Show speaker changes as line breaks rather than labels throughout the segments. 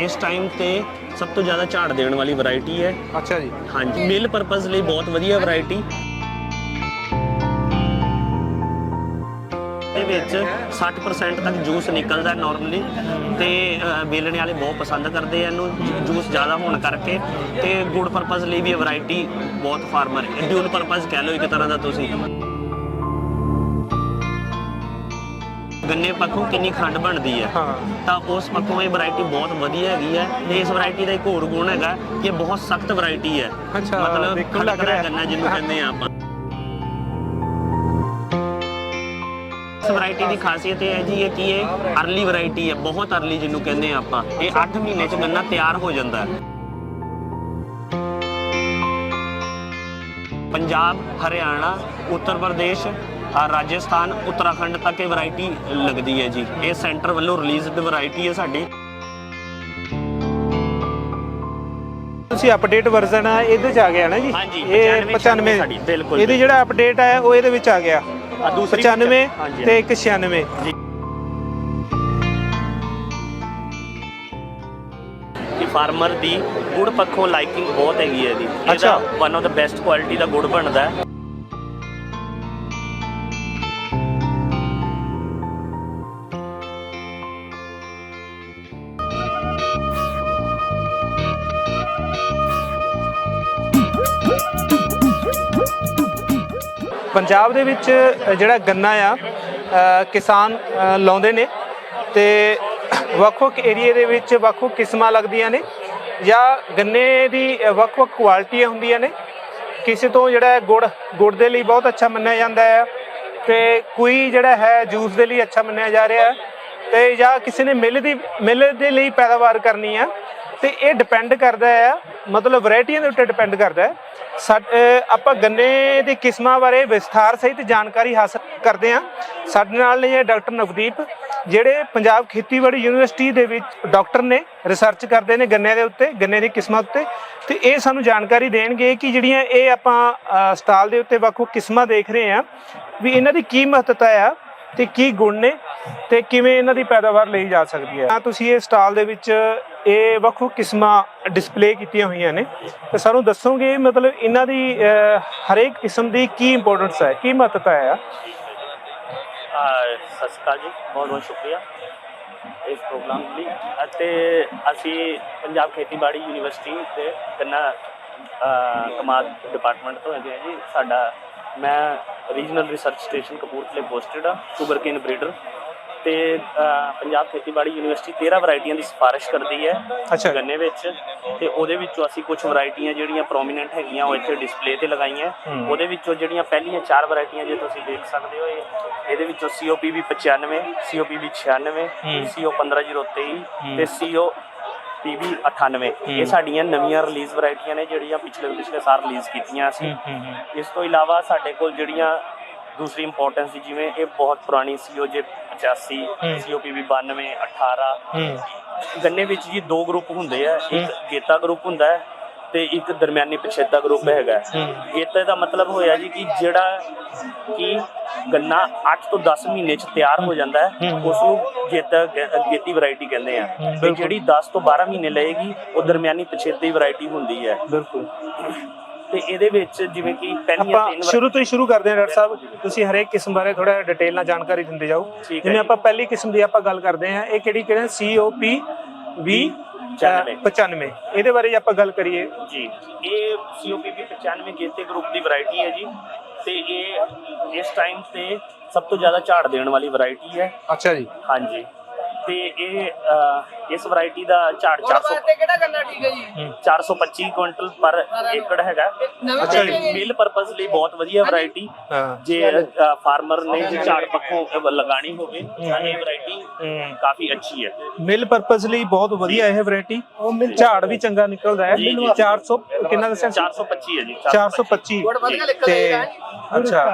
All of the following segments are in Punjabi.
ਇਸ ਟਾਈਮ ਤੇ ਸਭ ਤੋਂ ਜ਼ਿਆਦਾ ਝਾੜ ਦੇਣ ਵਾਲੀ ਵੈਰਾਈਟੀ ਹੈ।
ਅੱਛਾ ਜੀ।
ਹਾਂਜੀ ਮਿਲ ਪਰਪਸ ਲਈ ਬਹੁਤ ਵਧੀਆ ਵੈਰਾਈਟੀ ਦੇ ਵਿੱਚ 60% ਤੱਕ ਜੂਸ ਨਿਕਲਦਾ ਨਾਰਮਲੀ ਤੇ ਅ, ਵੇਲਣੇ ਵਾਲੇ ਬਹੁਤ ਪਸੰਦ ਕਰਦੇ ਆ ਇਹਨੂੰ ਜੂਸ ਜ਼ਿਆਦਾ ਹੋਣ ਕਰਕੇ ਤੇ ਗੁੜ ਪਰਪਸ ਲਈ ਵੀ ਵੈਰਾਈਟੀ ਬਹੁਤ ਫਾਰਮਰ ਡਿਊਲ ਪਰਪਸ ਕਹਿ ਲਓ ਇੱਕ ਤਰ੍ਹਾਂ ਦਾ ਤੁਸੀਂ। ਗੰਨੇ ਪੱਖੋਂ ਕਿੰਨੀ ਖੰਡ ਬਣਦੀ ਹੈ।
ਹਾਂ।
ਤਾਂ ਉਸ ਪੱਖੋਂ ਇਹ ਵੈਰਾਈਟੀ ਬਹੁਤ ਵਧੀਆ ਹੈਗੀ ਹੈ ਤੇ ਇਸ ਵੈਰਾਈਟੀ ਦਾ ਇੱਕ ਹੋਰ ਗੁਣ ਹੈਗਾ ਕਿ ਇਹ ਬਹੁਤ ਸਖਤ ਵੈਰਾਈਟੀ ਹੈ।
ਅੱਛਾ,
ਮਤਲਬ
ਦੇਖਣ ਲੱਗ
ਖੜਕਦਾ
ਰਿਹਾ।
ਗੰਨਾ ਜਿਹਨੂੰ ਕਹਿੰਦੇ ਆ ਆਪਾਂ। ਇਸ ਵੈਰਾਈਟੀ ਦੀ ਖਾਸੀਅਤ ਇਹ ਹੈ ਜੀ ਇਹ ਕਿ ਇਹ ਅਰਲੀ ਵੈਰਾਈਟੀ ਹੈ ਬਹੁਤ ਅਰਲੀ ਜਿਹਨੂੰ ਕਹਿੰਦੇ ਆ ਆਪਾਂ। ਇਹ 8 ਮਹੀਨੇ ਚ ਗੰਨਾ ਤਿਆਰ ਹੋ ਜਾਂਦਾ ਹੈ। ਪੰਜਾਬ ਹਰਿਆਣਾ ਉੱਤਰ ਪ੍ਰਦੇਸ਼ ਰਾਜਸਥਾਨ ਉੱਤਰਾਖੰਡ ਤੱਕ ਇਹ ਵੈਰਾਈਟੀ ਲੱਗਦੀ ਹੈ ਜੀ। ਇਹ ਸੈਂਟਰ ਵੱਲੋਂ ਰਿਲੀਜ਼ਡ ਵੈਰਾਈਟੀ ਹੈ ਸਾਡੀ।
ਤੁਸੀਂ ਅਪਡੇਟ ਵਰਜ਼ਨ ਆ ਇਹਦੇ ਚ ਆ ਗਿਆ ਨਾ ਜੀ?
ਹਾਂਜੀ,
ਇਹ
95
95
ਸਾਡੀ, ਬਿਲਕੁਲ,
ਇਹਦੀ ਜਿਹੜਾ ਅਪਡੇਟ ਹੈ ਉਹ ਇਹਦੇ ਵਿੱਚ ਆ ਗਿਆ।
ਆ ਦੂਸਰੀ
95
ਹਾਂਜੀ,
ਤੇ ਇੱਕ 96
ਜੀ। ਕਿ ਫਾਰਮਰ ਦੀ ਗੁੜ ਪੱਖੋਂ ਲਾਈਕਿੰਗ ਬਹੁਤ ਹੈਗੀ ਹੈ ਇਹਦੀ
ਅੱਛਾ।
ਇਹਦਾ one of the best quality ਦਾ ਗੁੜ ਬਣਦਾ ਹੈ।
ਪੰਜਾਬ ਦੇ ਵਿੱਚ ਜਿਹੜਾ ਗੰਨਾ ਆ ਕਿਸਾਨ ਲਾਉਂਦੇ ਨੇ ਤੇ ਵੱਖ-ਵੱਖ ਏਰੀਏ ਦੇ ਵਿੱਚ ਵੱਖ-ਵੱਖ ਕਿਸਮਾਂ ਲੱਗਦੀਆਂ ਨੇ ਜਾਂ ਗੰਨੇ ਦੀ ਵੱਖ-ਵੱਖ ਕੁਆਲਿਟੀਆਂ ਹੁੰਦੀਆਂ ਨੇ। ਕਿਸੇ ਤੋਂ ਜਿਹੜਾ ਗੁੜ ਗੁੜ ਦੇ ਲਈ ਬਹੁਤ ਅੱਛਾ ਮੰਨਿਆ ਜਾਂਦਾ ਹੈ ਤੇ ਕੋਈ ਜਿਹੜਾ ਹੈ ਜੂਸ ਦੇ ਲਈ ਅੱਛਾ ਮੰਨਿਆ ਜਾ ਰਿਹਾ ਹੈ ਤੇ ਜਾਂ ਕਿਸੇ ਨੇ ਮਿਲ ਦੀ, ਮਿਲ ਦੇ ਲਈ ਪੈਦਾਵਾਰ ਕਰਨੀ ਆ ਤੇ ਇਹ ਡਿਪੈਂਡ ਕਰਦਾ ਆ ਮਤਲਬ ਵੈਰਾਈਟੀਆਂ ਦੇ ਉੱਤੇ ਡਿਪੈਂਡ ਕਰਦਾ ਹੈ। ਆਪਾਂ ਗੰਨੇ ਦੀ ਕਿਸਮਾਂ ਬਾਰੇ ਵਿਸਥਾਰ ਸਹਿਤ ਜਾਣਕਾਰੀ ਹਾਸਲ ਕਰਦੇ ਹਾਂ। ਸਾਡੇ ਨਾਲ ਨੇ ਡਾਕਟਰ ਨਵਦੀਪ ਜਿਹੜੇ ਪੰਜਾਬ ਖੇਤੀਬਾੜੀ ਯੂਨੀਵਰਸਿਟੀ ਦੇ ਵਿੱਚ ਡਾਕਟਰ ਨੇ ਰਿਸਰਚ ਕਰਦੇ ਨੇ ਗੰਨੇ ਦੇ ਉੱਤੇ ਗੰਨੇ ਦੀ ਕਿਸਮਾਂ ਉੱਤੇ। ਤੇ ਇਹ ਸਾਨੂੰ ਜਾਣਕਾਰੀ ਦੇਣਗੇ ਕਿ ਜਿਹੜੀਆਂ ਇਹ ਆਪਾਂ ਅਹ, ਸਟਾਲ ਦੇ ਉੱਤੇ ਵੱਖ ਵੱਖ ਕਿਸਮਾਂ ਦੇਖ ਰਹੇ ਹਾਂ ਵੀ ਇਹਨਾਂ ਦੀ ਕੀ ਮਹੱਤਤਾ ਆ ਤੇ ਕੀ ਗੁਣ ਨੇ ਤੇ ਕਿਵੇਂ ਇਹਨਾਂ ਦੀ ਪੈਦਾਵਾਰ ਲਈ ਜਾ ਸਕਦੀ ਹੈ? ਤਾਂ ਤੁਸੀਂ ਇਹ ਸਟਾਲ ਦੇ ਵਿੱਚ ਇਹ ਵੱਖ ਕਿਸਮਾਂ ਡਿਸਪਲੇ ਕੀਤੀਆਂ ਹੋਈਆਂ ਨੇ। ਤੇ ਸਾਨੂੰ ਦੱਸੋਗੇ ਮਤਲਬ ਇਹਨਾਂ ਦੀ ਹਰੇਕ ਕਿਸਮ ਦੀ ਕੀ ਇੰਪੋਰਟੈਂਸ ਹੈ, ਕੀ ਮਹੱਤਤਾ ਹੈ?
ਸਤਿ ਸ਼੍ਰੀ ਅਕਾਲ ਜੀ ਬਹੁਤ ਬਹੁਤ ਸ਼ੁਕਰੀਆ ਇਸ ਪ੍ਰੋਗਰਾਮ ਲਈ। ਅਤੇ ਅਸੀਂ ਪੰਜਾਬ ਖੇਤੀਬਾੜੀ ਯੂਨੀਵਰਸਿਟੀ ਦੇ ਗੰਨਾ ਕਮਾਦ ਡਿਪਾਰਟਮੈਂਟ ਤੋਂ ਹੈਗੇ ਜੀ। ਸਾਡਾ, ਮੈਂ ਰੀਜਨਲ ਰਿਸਰਚ ਸਟੇਸ਼ਨ ਕਪੂਰਥਲੇ ਪੋਸਟਡ ਆ ਸ਼ੂਗਰਕੇਨ ਬਰੀਡਰ ਤੇ ਪੰਜਾਬ ਖੇਤੀਬਾੜੀ ਯੂਨੀਵਰਸਿਟੀ 13 ਵੈਰਾਈਟੀਆਂ ਦੀ ਸਿਫਾਰਿਸ਼ ਕਰਦੀ ਹੈ। ਗੰਨੇ ਵਿੱਚ ਤੇ ਉਹਦੇ ਵਿੱਚੋਂ ਅਸੀਂ ਕੁਝ ਵੈਰਾਈਟੀਆਂ ਜਿਹੜੀਆਂ ਪ੍ਰੋਮੀਨੈਂਟ ਹੈਗੀਆਂ ਉਹ ਇੱਥੇ ਡਿਸਪਲੇ ਤੇ ਲਗਾਈਆਂ। ਉਹਦੇ ਵਿੱਚੋਂ ਜਿਹੜੀਆਂ ਪਹਿਲੀਆਂ ਚਾਰ ਵੈਰਾਈਟੀਆਂ ਜੇ ਤੁਸੀਂ ਦੇਖ ਸਕਦੇ ਹੋ ਇਹ ਇਹਦੇ ਵਿੱਚੋਂ COPV 95 COPV 96
ਹੂੰ।
CO 15023
ਹੂੰ।
ਤੇ CO PV 98 ਇਹ ਸਾਡੀਆਂ ਨਵੀਆਂ ਰਿਲੀਜ਼ ਵੈਰਾਈਟੀਆਂ ਨੇ ਜਿਹੜੀਆਂ ਪਿਛਲੇ ਪਿਛਲੇ ਸਾਲ ਰਿਲੀਜ਼ ਕੀਤੀਆਂ ਅਸੀਂ ਇਸ ਤੋਂ ਇਲਾਵਾ ਸਾਡੇ ਕੋਲ ਜਿਹੜੀਆਂ ਦੂਸਰੀ ਇੰਪੋਰਟੈਂਸ ਦੀ ਜਿਵੇਂ ਇਹ ਬਹੁਤ ਪੁਰਾਣੀ COJ 85
ਹੂੰ।
COPV 92 18
ਹੂੰ।
ਗੰਨੇ ਵਿੱਚ ਜੀ ਦੋ ਗਰੁੱਪ ਹੁੰਦੇ ਆ। ਇੱਕ ਗੇਤਾ ਗਰੁੱਪ ਹੁੰਦਾ ਹੈ ਤੇ ਇੱਕ ਦਰਮਿਆਨੀ ਪਛੇਤਾ ਗਰੁੱਪ ਹੈਗਾ ਹੈ।
ਹੂੰ।
ਗੇਤੇ ਦਾ ਮਤਲਬ ਹੋਇਆ ਜੀ ਕਿ ਜਿਹੜਾ ਕਿ ਗੰਨਾ 8 ਤੋਂ 10 ਮਹੀਨੇ ਚ ਤਿਆਰ ਹੋ ਜਾਂਦਾ ਹੈ। ਉਸ ਨੂੰ ਗੇਤਾ ਗੇਤੀ ਵੈਰਾਈਟੀ ਕਹਿੰਦੇ ਆ ਤੇ। ਜਿਹੜੀ 10 ਤੋਂ 12 ਮਹੀਨੇ ਲਏਗੀ ਉਹ ਦਰਮਿਆਨੀ ਪਛੇਤੀ ਵੈਰਾਈਟੀ ਹੁੰਦੀ ਹੈ
ਬਿਲਕੁਲ
ਤੇ ਇਹਦੇ ਵਿੱਚ ਜਿਵੇਂ ਕਿ ਪਹਿਲੀਆਂ ਤਿੰਨ
ਸ਼ੁਰੂ ਤੋਂ ਹੀ ਸ਼ੁਰੂ ਕਰਦੇ ਹਾਂ ਡਾਕਟਰ ਸਾਹਿਬ ਤੁਸੀਂ ਹਰੇਕ ਕਿਸਮ ਬਾਰੇ ਥੋੜਾ ਡਿਟੇਲ ਨਾਲ ਜਾਣਕਾਰੀ ਦਿੰਦੇ ਜਾਓ ਜਿਵੇਂ। ਆਪਾਂ ਪਹਿਲੀ ਕਿਸਮ ਦੀ ਆਪਾਂ ਗੱਲ ਕਰਦੇ ਹਾਂ ਇਹ ਕਿਹੜੀ ਕਿਹੜੇ COP 20
95
95 ਇਹਦੇ ਬਾਰੇ ਆਪਾਂ ਗੱਲ ਕਰੀਏ।
ਜੀ। ਇਹ COPP 95 ਗੇਤੇ ਗਰੁੱਪ ਦੀ ਵੈਰਾਈਟੀ ਹੈ ਜੀ। ਤੇ ਇਹ ਇਸ ਟਾਈਮ ਤੇ ਸਭ ਤੋਂ ਜ਼ਿਆਦਾ ਝਾੜ ਦੇਣ ਵਾਲੀ ਵੈਰਾਈਟੀ ਹੈ।
ਅੱਛਾ ਜੀ।
ਹਾਂਜੀ। ਤੇ ਇਹ ਇਸ ਵੈਰਾਈਟੀ ਦਾ ਝਾੜ 400
ਕਿਹੜਾ ਕਰਨਾ ਠੀਕ ਹੈ ਜੀ?
425 ਕੁਇੰਟਲ ਪਰ ਏਕੜ ਹੈਗਾ।
ਅੱਛਾ।
ਮਿਲ ਪਰਪਸ ਲਈ ਬਹੁਤ ਵਧੀਆ ਵੈਰਾਈਟੀ ਜੇ ਫਾਰਮਰ ਨੇ ਜੇ ਝਾੜ ਪੱਖੋਂ ਲਗਾਣੀ ਹੋਵੇ ਤਾਂ ਇਹ ਵੈਰਾਈਟੀ। ਕਾਫੀ ਅੱਛੀ ਹੈ।
ਮਿਲ ਪਰਪਸ ਲਈ ਬਹੁਤ ਵਧੀਆ ਇਹ ਵੈਰਾਈਟੀ ਝਾੜ ਵੀ ਚੰਗਾ ਨਿਕਲਦਾ ਹੈ।
ਜੀ, ਜੀ।
400 ਕਿੰਨਾ ਦੱਸਿਆ
425 ਹੈ ਜੀ
425
ਗੁੜ ਵਧੀਆ ਲਿਖਦਾ
ਤੇ ਅੱਛਾ।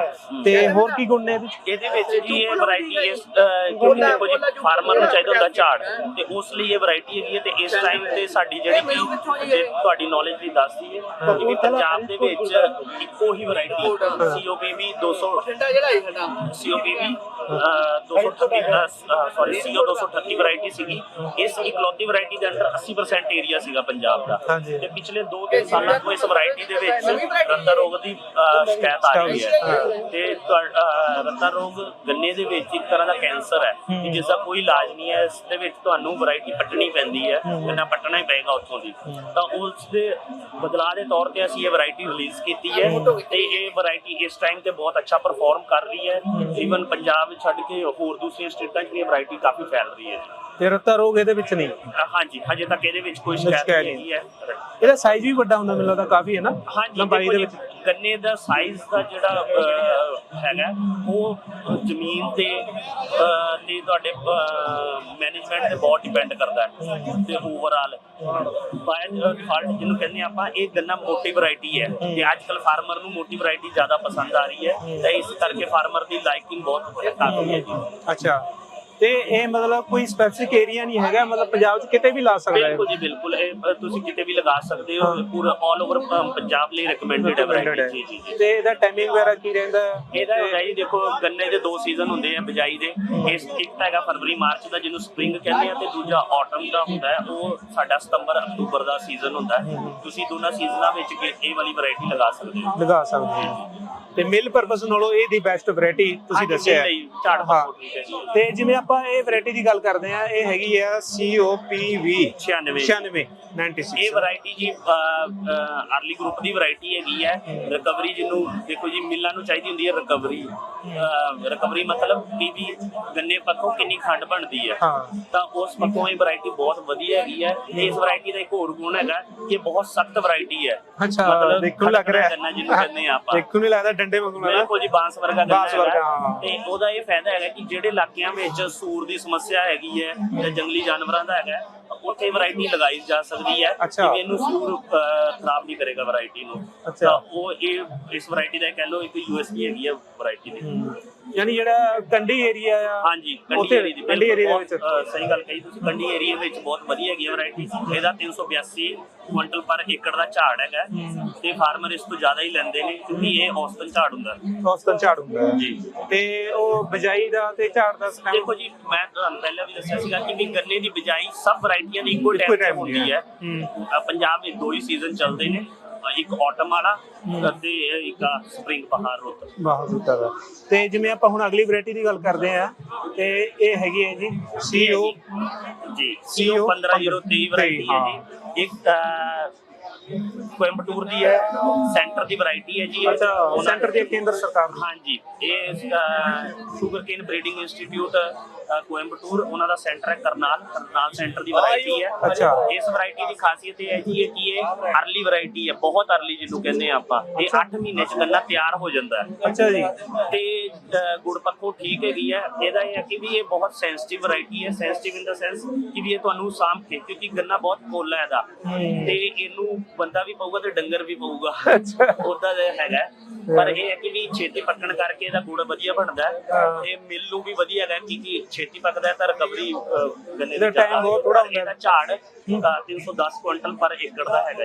ਤੇ ਹੋਰ ਕੀ ਗੁਣ ਨੇ ਇਹਦੇ
ਵਿੱਚ ਜੀ ਇਹ ਵੈਰਾਈਟੀ ਇਸ ਕਿਉਂਕਿ ਦੇਖੋ ਜੀ ਫਾਰਮਰ ਨੂੰ ਚਾਹੀਦਾ ਹੁੰਦਾ ਝਾੜ ਤੇ ਉਸ ਲਈ ਇਹ ਵੈਰਾਈਟੀ ਹੈਗੀ ਹੈ ਤੇ ਇਸ ਟਾਈਮ ਤੇ ਸਾਡੀ ਜਿਹੜੀ ਕਿ ਜੇ ਤੁਹਾਡੀ ਨੌਲੇਜ ਵੀ ਦੱਸਦੀ ਹੈ ਕਿ ਪੰਜਾਬ ਦੇ ਵਿੱਚ ਇੱਕੋ ਹੀ ਵੈਰਾਈਟੀ COPV 200 COPV ਅਹ, 238 ਸੌਰੀ CO 238 ਵੈਰਾਈਟੀ ਸੀਗੀ। ਇਸ ਇਕਲੌਤੀ ਵੈਰਾਈਟੀ ਦੇ ਅੰਡਰ 80% ਏਰੀਆ ਸੀਗਾ ਪੰਜਾਬ ਦਾ। ਤੇ ਪਿਛਲੇ 2-3 ਸਾਲਾਂ ਤੋਂ ਇਸ ਵੈਰਾਈਟੀ ਦੇ ਵਿੱਚ ਰੰਦਾ ਰੋਗ ਦੀ ਸ਼ਿਕਾਇਤ ਆ ਰਹੀ ਹੈ। ਤੇ ਰੰਦਾ ਰੋਗ ਗੰਨੇ ਦੇ ਵਿੱਚ ਇੱਕ ਤਰ੍ਹਾਂ ਦਾ ਕੈਂਸਰ ਹੈ ਜਿਸ ਦਾ ਕੋਈ ਇਲਾਜ ਨਹੀਂ ਹੈ ਇਸ ਦੇ ਵਿੱਚ ਤੁਹਾਨੂੰ ਵੈਰਾਈਟੀ ਪੱਟਣੀ ਪੈਂਦੀ ਹੈ ਗੰਨਾ ਪੱਟਣਾ ਹੀ ਪਏਗਾ ਉੱਥੋਂ ਦੀ। ਤਾਂ ਉਸ ਦੇ ਬਦਲਾਅ ਦੇ ਤੌਰ ਤੇ ਅਸੀਂ ਇਹ ਵੈਰਾਈਟੀ ਰਿਲੀਜ਼ ਕੀਤੀ ਹੈ ਤੇ ਇਹ ਵੈਰਾਈਟੀ ਇਸ ਟਾਈਮ ਤੇ ਬਹੁਤ ਅੱਛਾ ਪਰਫਾਰਮ ਕਰ ਰਹੀ ਹੈ। ਈਵਨ ਪੰਜਾਬ ਛੱਡ ਕੇ ਹੋਰ ਦੂਸਰੀਆਂ ਸਟੇਟਾਂ 'ਚ ਵੀ ਇਹ ਵੈਰਾਈਟੀ ਕਾਫੀ ਫੈਲ ਰਹੀ ਹੈ
ਤੇ ਰੱਤਾ ਰੋਗ ਇਹਦੇ ਵਿੱਚ ਨਹੀਂ।
ਹਾਂਜੀ ਹਜੇ ਤੱਕ ਇਹਦੇ ਵਿੱਚ ਕੋਈ ਸ਼ਿਕਾਇਤ
ਸ਼ਿਕਾਇਤ
ਨਹੀਂ ਹੈਗੀ ਹੈ
ਇਹਦਾ ਸਾਈਜ਼ ਵੀ ਵੱਡਾ ਹੁੰਦਾ ਮੈਨੂੰ ਲੱਗਦਾ ਕਾਫੀ ਹੈ ਨਾ
ਹਾਂਜੀ
ਲੰਬਾਈ ਦੇ ਵਿੱਚ।
ਗੰਨੇ ਦਾ ਸਾਈਜ਼ ਦਾ ਜਿਹੜਾ ਹੈਗਾ ਉਹ ਜ਼ਮੀਨ ਤੇ ਤੇ ਤੁਹਾਡੇ ਮੈਨੇਜਮੈਂਟ ਤੇ ਬਹੁਤ ਡਿਪੈਂਡ ਕਰਦਾ ਹੈ। ਤੇ ਓਵਰਆਲ ਬਾਇ ਡਿਫਾਲਟ ਜਿਹਨੂੰ ਕਹਿੰਦੇ ਆਪਾਂ ਇਹ ਗੰਨਾ ਮੋਟੀ ਵੈਰਾਈਟੀ ਹੈ। ਤੇ ਅੱਜ ਕੱਲ ਫਾਰਮਰ ਨੂੰ ਮੋਟੀ ਵੈਰਾਈਟੀ ਜ਼ਿਆਦਾ ਪਸੰਦ ਆ ਰਹੀ ਹੈ। ਤੇ ਇਸ ਕਰਕੇ ਫਾਰਮਰ ਦੀ ਲਾਈਕਿੰਗ ਬਹੁਤ ਹੈ ਜੀ।
ਅੱਛਾ। ਤੇ ਇਹ ਮਤਲਬ ਕੋਈ ਸਪੈਸਿਫਿਕ ਏਰੀਆ ਨਹੀਂ ਹੈਗਾ ਮਤਲਬ ਪੰਜਾਬ 'ਚ ਕਿਤੇ ਵੀ ਲਾ ਸਕਦਾ ਹੈ।
ਜੀ ਬਿਲਕੁਲ। ਇਹ ਤੁਸੀਂ ਕਿਤੇ ਵੀ ਲਗਾ ਸਕਦੇ ਹੋ ਪੂਰਾ ਆਲ ਓਵਰ ਪੰਜਾਬ ਲਈ ਰეკਮੈਂਡਡ ਹੈ ਵੈਰਾਈਟੀ ਜੀ ਜੀ
ਤੇ ਇਹਦਾ ਟਾਈਮਿੰਗ ਵਗੈਰਾ ਕੀ ਰਹਿੰਦਾ ਹੈ?
ਇਹਦਾ ਹੈਗਾ ਜੀ ਦੇਖੋ ਗੰਨੇ ਦੇ ਦੋ ਸੀਜ਼ਨ ਹੁੰਦੇ ਆ ਬਿਜਾਈ ਦੇ। ਇਸ ਇੱਕ ਤਾਂ ਹੈਗਾ ਫਰਵਰੀ ਮਾਰਚ ਦਾ ਜਿਹਨੂੰ ਸਪ੍ਰਿੰਗ ਕਹਿੰਦੇ ਆ ਤੇ ਦੂਜਾ ਆਟਮ ਦਾ ਹੁੰਦਾ ਹੈ। ਉਹ ਸਾਡਾ ਸਤੰਬਰ ਅਕਤੂਬਰ ਦਾ ਸੀਜ਼ਨ ਹੁੰਦਾ ਹੈ। ਤੁਸੀਂ ਦੋਨਾਂ ਸੀਜ਼ਨਾਂ ਵਿੱਚ ਕਿ ਇਹ ਵਾਲੀ ਵੈਰਾਈਟੀ ਲਗਾ ਸਕਦੇ ਹੋ।
ਲਗਾ ਸਕਦੇ ਹਾਂ। ਤੇ ਮਿਲ ਪਰਪਸ ਨਾਲੋਂ ਇਹ ਬੈਸਟ ਵੈਰਾਈਟੀ ਤੁਸੀਂ ਦੱਸਿਆ ਹੈ। ਤੇ ਜਿਵੇਂ ਆਪਾਂ ਇਹ ਵੈਰਾਈਟੀ ਦੀ ਗੱਲ ਕਰਦੇ ਆ ਇਹ ਹੈਗੀ ਆ COPV
96
96 96
ਇਹ ਵੈਰਾਈਟੀ ਜੀ ਅਰਲੀ ਗਰੁੱਪ ਦੀ ਵੈਰਾਈਟੀ ਹੈਗੀ ਹੈ। ਰਿਕਵਰੀ ਜਿਹਨੂੰ ਦੇਖੋ ਜੀ ਮਿੱਲਾਂ ਨੂੰ ਚਾਹੀਦੀ ਹੁੰਦੀ ਹੈ ਰਿਕਵਰੀ ਰਿਕਵਰੀ ਮਤਲਬ ਕਿ ਵੀ ਗੰਨੇ ਪੱਖੋਂ ਕਿੰਨੀ ਖੰਡ ਬਣਦੀ ਹੈ। ਤਾਂ ਉਸ ਪੱਖੋਂ ਇਹ ਵੈਰਾਈਟੀ ਬਹੁਤ ਵਧੀਆ ਹੈਗੀ ਹੈ। ਇਸ ਵੈਰਾਈਟੀ ਦਾ ਇੱਕ ਹੋਰ ਗੁਣ ਹੈਗਾ ਕਿ ਬਹੁਤ ਸਖਤ ਵੈਰਾਈਟੀ ਹੈ।
ਅੱਛਾ ਦੇਖਣ ਨੂੰ ਲੱਗ ਰਿਹਾ।
ਗੰਨਾ ਜਿਹਨੂੰ ਕਹਿੰਦੇ ਆਪਾਂ।
ਦੇਖਣ ਨੂੰ ਲੱਗਦਾ ਡੰਡੇ ਵਾਂਗੂ ਨਾ
ਬਿਲਕੁਲ ਜੀ ਬਾਂਸ ਵਰਗਾ ਗੰਨਾ
ਬਾਂਸ ਵਰਗਾ,
ਹੈਗਾ।
ਹਾਂ।
ਤੇ ਉਹਦਾ ਇਹ ਫਾਇਦਾ ਹੈਗਾ ਕਿ ਜਿਹੜੇ ਇਲਾਕਿਆਂ ਵਿੱਚ ਸੂਰ ਦੀ ਸਮੱਸਿਆ ਹੈਗੀ ਹੈ ਜਾਂ ਜੰਗਲੀ ਜਾਨਵਰਾਂ ਦਾ ਹੈਗਾ ਉੱਥੇ ਵੈਰਾਈਟੀ ਲਗਾਈ ਜਾ ਸਕਦੀ ਹੈ।
ਅੱਛਾ।
ਕਿ ਇਹਨੂੰ ਸੂਰ ਖਰਾਬ ਨਹੀਂ ਕਰੇਗਾ ਵੈਰਾਈਟੀ ਨੂੰ।
ਅੱਛਾ।
ਤਾਂ ਉਹ ਇਹ ਇਸ ਵੈਰਾਈਟੀ ਦਾ ਕਹਿ ਲਓ ਇੱਕ ਯੂਐਸਪੀ ਹੈਗੀ ਹੈ ਵੈਰਾਈਟੀ ਦੀ।
ਯਾਨੀ ਜਿਹੜਾ ਕੰਢੀ ਏਰੀਆ ਆ
ਹਾਂਜੀ ਕੰਡੀ
ਉੱਥੇ
ਏਰੀਆ ਦੀ
ਕੰਢੀ ਏਰੀਆ ਦੇ ਵਿੱਚ।
ਸਹੀ ਗੱਲ ਕਹੀ ਤੁਸੀਂ ਕੰਡੀ ਏਰੀਆ ਵਿੱਚ ਬਹੁਤ ਵਧੀਆ ਹੈਗੀ ਵੈਰਾਈਟੀ ਇਹਦਾ 382 ਕੁਇੰਟਲ ਪਰ ਏਕੜ ਦਾ ਝਾੜ ਹੈਗਾ। ਤੇ ਫਾਰਮਰ ਇਸ ਤੋਂ ਜ਼ਿਆਦਾ ਹੀ ਲੈਂਦੇ ਨੇ ਕਿਉਂਕਿ ਇਹ ਔਸਤਨ ਝਾੜ ਹੁੰਦਾ। ਹੈ।
ਔਸਤਨ ਝਾੜ ਹੁੰਦਾ ਹੈ।
ਜੀ।
ਤੇ ਉਹ ਬਿਜਾਈ ਦਾ ਤੇ ਝਾੜ ਦਾ
ਦੇਖੋ ਜੀ ਮੈਂ ਤੁਹਾਨੂੰ ਪਹਿਲਾਂ ਵੀ ਦੱਸਿਆ ਸੀਗਾ ਕਿ ਵੀ ਗੰਨੇ ਦੀ ਬਿਜਾਈ ਸਭ ਵੈਰਾਈਟੀਆਂ ਦੀ ਇੱਕੋ ਟਾਈਮ ਤੇ ਹੁੰਦੀ ਹੈ। ਅ, ਪੰਜਾਬ ਵਿੱਚ ਦੋ ਹੀ ਸੀਜ਼ਨ ਚੱਲਦੇ ਨੇ। ਅ, ਇੱਕ ਆਟਮ ਵਾਲਾ ਅਤੇ ਇੱਕ ਸਪ੍ਰਿੰਗ ਬਹਾਰ ਰੁੱਤ।
ਬਹੁਤ ਹੁੰਦਾ ਦਾ ਤੇ ਜਿਵੇਂ ਆਪਾਂ ਹੁਣ ਅਗਲੀ ਵੈਰਾਈਟੀ ਦੀ ਗੱਲ ਕਰਦੇ ਆ ਤੇ ਇਹ ਹੈਗੀ ਹੈ ਜੀ CO
ਜੀ।
CO
CO 15023 ਵੈਰਾਈਟੀ ਹੈ ਜੀ। ਇੱਕ ਅ, ਕੋਇੰਬਟੂਰ ਦੀ ਹੈ ਸੈਂਟਰ ਦੀ ਵੈਰਾਈਟੀ ਹੈ ਜੀ।
ਅੱਛਾ ਸੈਂਟਰ ਦੀ ਕੇਂਦਰ ਸਰਕਾਰ ਦੀ।
ਹਾਂਜੀ ਇਹ sugar cane breeding institute Coimbatore ਉਹਨਾਂ ਦਾ ਸੈਂਟਰ ਹੈ ਕਰਨਾਲ। ਕਰਨਾਲ ਸੈਂਟਰ ਦੀ ਵੈਰਾਈਟੀ ਹੈ।
ਅੱਛਾ।
ਇਸ ਵੈਰਾਈਟੀ ਦੀ ਖਾਸੀਅਤ ਇਹ ਹੈ ਜੀ ਇਹ ਕਿ ਇਹ ਅਰਲੀ ਵੈਰਾਈਟੀ ਹੈ ਬਹੁਤ ਅਰਲੀ ਜਿਹਨੂੰ ਕਹਿੰਦੇ ਆ ਆਪਾਂ। ਇਹ 8 ਮਹੀਨੇ ਚ ਗੰਨਾ ਤਿਆਰ ਹੋ ਜਾਂਦਾ ਹੈ।
ਅੱਛਾ ਜੀ।
ਤੇ ਗੁੜ ਪੱਖੋਂ ਠੀਕ ਹੈਗੀ ਹੈ। ਇਹਦਾ ਇਹ ਹੈ ਕਿ ਵੀ ਇਹ ਬਹੁਤ ਸੈਂਸਿਟਿਵ ਵੈਰਾਈਟੀ ਹੈ। ਸੈਂਸਿਟਿਵ ਇਨ ਦਾ ਸੈਂਸ ਕਿ ਵੀ ਇਹ ਤੁਹਾਨੂੰ ਸਾਂਭ ਕੇ ਕਿਉਂਕਿ ਗੰਨਾ ਬਹੁਤ ਪੋਲਾ ਹੈ ਇਹਦਾ। ਤੇ ਇਹਨੂੰ ਬੰਦਾ ਵੀ ਪਊਗਾ ਤੇ ਡੰਗਰ ਵੀ ਪਊਗਾ ਉਹਦਾ ਹੈਗਾ। ਪਰ ਇਹ ਹੈ ਕਿ ਵੀ ਛੇਤੀ ਪੱਕਣ ਕਰਕੇ ਇਹਦਾ ਗੁੜ ਵਧੀਆ ਬਣਦਾ ਹੈ
ਹਾਂ।
ਤੇ ਮਿੱਲ ਨੂੰ ਵੀ ਵਧੀਆ ਹੈਗਾ ਕਿਉਂਕਿ ਛੇਤੀ ਪੱਕਦਾ ਤਾਂ ਰਿਕਵਰੀ ਗੰਨੇ ਦੀ
time ਬਹੁਤ ਥੋੜ੍ਹਾ ਹੁੰਦਾ ਹੈ।
ਇਹਦਾ ਝਾੜ ਅ, 310 ਕੁਇੰਟਲ ਪਰ ਏਕੜ ਦਾ ਹੈਗਾ।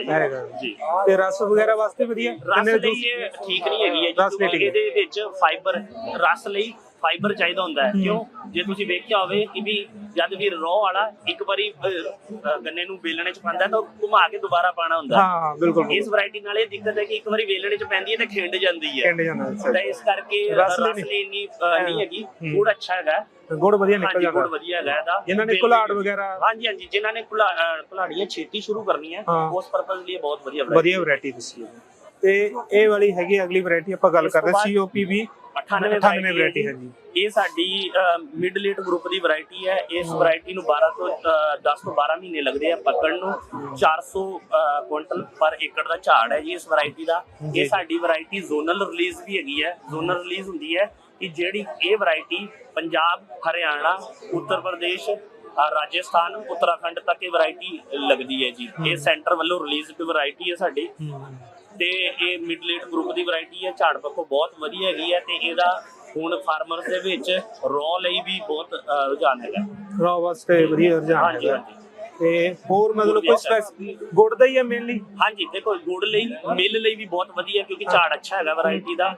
ਜੀ
ਤੇ ਰਸ ਵਗੈਰਾ ਵਾਸਤੇ ਵਧੀਆ
ਰਸ
ਗੰਨੇ ਦੇ
ਲਈ ਇਹ ਠੀਕ ਨਹੀਂ ਹੈਗੀ ਹੈ ਜੀ। ਇਹਦੇ ਵਿੱਚ ਫਾਈਬਰ ਰਸ ਲਈ ਫਾਈਬਰ ਚਾਹੀਦਾ ਹੁੰਦਾ ਹੈ। ਕਿਉਂ? ਜੇ ਤੁਸੀਂ ਵੇਖਿਆ ਹੋਵੇ ਕਿ ਵੀ ਜਦ ਵੀ ਰੋ ਵਾਲਾ ਇੱਕ ਵਾਰੀ ਗੰਨੇ ਨੂੰ ਵੇਲਣੇ ਚ ਪਾਉਂਦਾ ਤਾਂ ਉਹ ਘੁਮਾ ਕੇ ਦੁਬਾਰਾ ਪਾਣਾ ਹੁੰਦਾ ਹੈ।
ਬਿਲਕੁਲ
ਇਸ ਵੈਰਾਈਟੀ ਨਾਲ ਇਹ ਦਿੱਕਤ ਹੈ ਕਿ ਇੱਕ ਵਾਰੀ ਵੇਲਣੇ ਚ ਪੈਂਦੀ ਹੈ ਤੇ ਖਿੰਡ ਜਾਂਦੀ ਹੈ।
ਕਹਿੰਦੇ ਜਾਂਦਾ
ਤਾਂ ਇਸ ਕਰਕੇ
ਰਸ ਲਈ
ਇੰਨੀ ਨਹੀਂ। ਹੈਗੀ। ਗੁੜ ਅੱਛਾ ਹੈਗਾ।
ਗੁੜ ਵਧੀਆ ਨਿਕਲ
ਹਾਂਜੀ ਗੁੜ
ਜਾਂਦਾ
ਵਧੀਆ ਹੈਗਾ ਇਹਦਾ।
ਜਿਨ੍ਹਾਂ ਨੇ ਕੁਲਾੜ ਵਗੈਰਾ
ਹਾਂਜੀ ਹਾਂਜੀ ਜਿਨ੍ਹਾਂ ਨੇ ਕੁਲਾ- ਕੁਲਾੜੀਆਂ ਛੇਤੀ ਸ਼ੁਰੂ ਕਰਨੀਆਂ
ਹਾਂ।
ਉਸ ਪਰਪਸ ਲਈ ਇਹ ਬਹੁਤ ਵਧੀਆ variety
ਵਧੀਆ ਵੈਰਾਈਟੀ ਦੱਸੀ ਹੈ ਤੇ ਇਹ ਵਾਲੀ ਹੈਗੀ ਅਗਲੀ ਵੈਰਾਈਟੀ ਆਪਾਂ ਗੱਲ
ਇਸ ਤੋਂ
ਕਰਦੇ
ਬਾਅਦ
COPV
98
98 ਵੈਰਾਈਟੀ ਹੈ ਜੀ।
ਇਹ ਸਾਡੀ ਮਿਡ ਲੇਟ ਗਰੁੱਪ ਦੀ ਵੈਰਾਈਟੀ ਹੈ। ਇਸ ਵੈਰਾਈਟੀ ਨੂੰ 12 ਤੋਂ ਅ, 10 ਤੋਂ 12 ਮਹੀਨੇ ਲੱਗਦੇ ਆ ਪੱਕਣ ਨੂੰ। 400 ਅ, ਕੁਇੰਟਲ ਪਰ ਏਕੜ ਦਾ ਝਾੜ ਹੈ ਜੀ ਇਸ ਵੈਰਾਈਟੀ ਦਾ। ਇਹ ਸਾਡੀ ਵੈਰਾਈਟੀ ਜ਼ੋਨਲ ਰਿਲੀਜ਼ ਵੀ ਹੈਗੀ ਹੈ। ਜ਼ੋਨਲ ਰਿਲੀਜ਼ ਹੁੰਦੀ ਹੈ ਕਿ ਜਿਹੜੀ ਇਹ ਵੈਰਾਈਟੀ ਪੰਜਾਬ ਹਰਿਆਣਾ ਉੱਤਰ ਪ੍ਰਦੇਸ਼ ਰਾਜਸਥਾਨ ਉੱਤਰਾਖੰਡ ਤੱਕ ਇਹ ਵੈਰਾਈਟੀ ਲੱਗਦੀ ਹੈ ਜੀ। ਇਹ ਸੈਂਟਰ ਵੱਲੋਂ ਰਿਲੀਜ਼ਡ ਵੈਰਾਈਟੀ ਹੈ ਸਾਡੀ। ਤੇ ਇਹ ਮਿਡ ਲੇਟ ਗਰੁੱਪ ਦੀ ਵੈਰਾਈਟੀ ਹੈ। ਝਾੜ ਪੱਖੋਂ ਬਹੁਤ ਵਧੀਆ ਹੈਗੀ ਹੈ ਤੇ ਇਹਦਾ ਹੁਣ ਫਾਰਮਰਸ ਦੇ ਵਿੱਚ ਰॉ ਲਈ ਵੀ ਬਹੁਤ ਅ, ਰੁਝਾਨ ਹੈਗਾ।
ਰॉ ਵਾਸਤੇ ਵਧੀਆ ਰੁਝਾਨ
ਹਾਂਜੀ
ਹੈਗਾ।
ਹਾਂਜੀ।
ਤੇ ਹੋਰ ਮਤਲਬ ਕੋਈ ਸਪੈਸਿਫਿਕ ਗੁੜ ਦਾ ਹੀ ਹੈ ਮੇਨਲੀ
ਹਾਂਜੀ ਦੇਖੋ ਗੁੜ ਲਈ ਮਿਲ ਲਈ ਵੀ ਬਹੁਤ ਵਧੀਆ ਕਿਉਂਕਿ ਝਾੜ ਅੱਛਾ ਹੈਗਾ ਵੈਰਾਈਟੀ ਦਾ।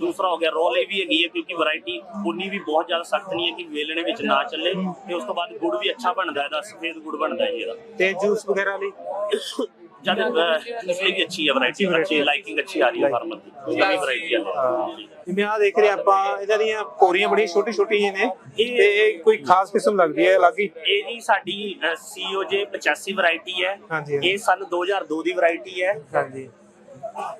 ਦੂਸਰਾ ਹੋ ਗਿਆ ਰੋ ਲਈ ਵੀ ਹੈਗੀ ਹੈ ਕਿਉਂਕਿ ਵੈਰਾਈਟੀ ਉਨੀ ਵੀ ਬਹੁਤ ਜ਼ਿਆਦਾ ਸਖਤ ਨਹੀਂ ਹੈ ਕਿ ਵੇਲਣੇ ਵਿੱਚ ਨਾ ਚੱਲੇ ਤੇ ਉਸ ਤੋਂ ਬਾਅਦ ਗੁੜ ਵੀ ਅੱਛਾ ਬਣਦਾ ਹੈ ਇਹਦਾ ਸਫੇਦ ਗੁੜ ਬਣਦਾ ਹੈ ਜੀ ਇਹਦਾ।
ਤੇ ਜੂਸ ਵਗੈਰਾ ਲਈ?
ਜਦ ਲਈ ਵੀ ਅੱਛੀ ਹੈ ਵੈਰਾਈਟੀ ਅੱਛੀ ਲਾਈਕਿੰਗ ਅੱਛੀ ਆ ਰਹੀ ਹੈ ਫਾਰਮਰ ਦੀ ਵੀ ਵੈਰਾਈਟੀ ਹੈ।
ਜਿਵੇਂ ਆ ਦੇਖ ਰਹੇ ਆਪਾਂ ਇਹਨਾਂ ਦੀਆਂ ਪੋਰੀਆਂ ਬੜੀ ਛੋਟੀ ਛੋਟੀ ਜਿਹੀ ਨੇ ਤੇ ਇਹ ਕੋਈ ਖਾਸ ਕਿਸਮ ਲੱਗਦੀ ਹੈ ਅਲੱਗ ਹੀ?
ਇਹ ਜੀ ਸਾਡੀ ਸੀਓਜੇ 85 ਵੈਰਾਈਟੀ ਹੈ। ਇਹ ਸਨ 2002 ਦੀ ਵੈਰਾਈਟੀ ਹੈ।
ਹਾਂਜੀ।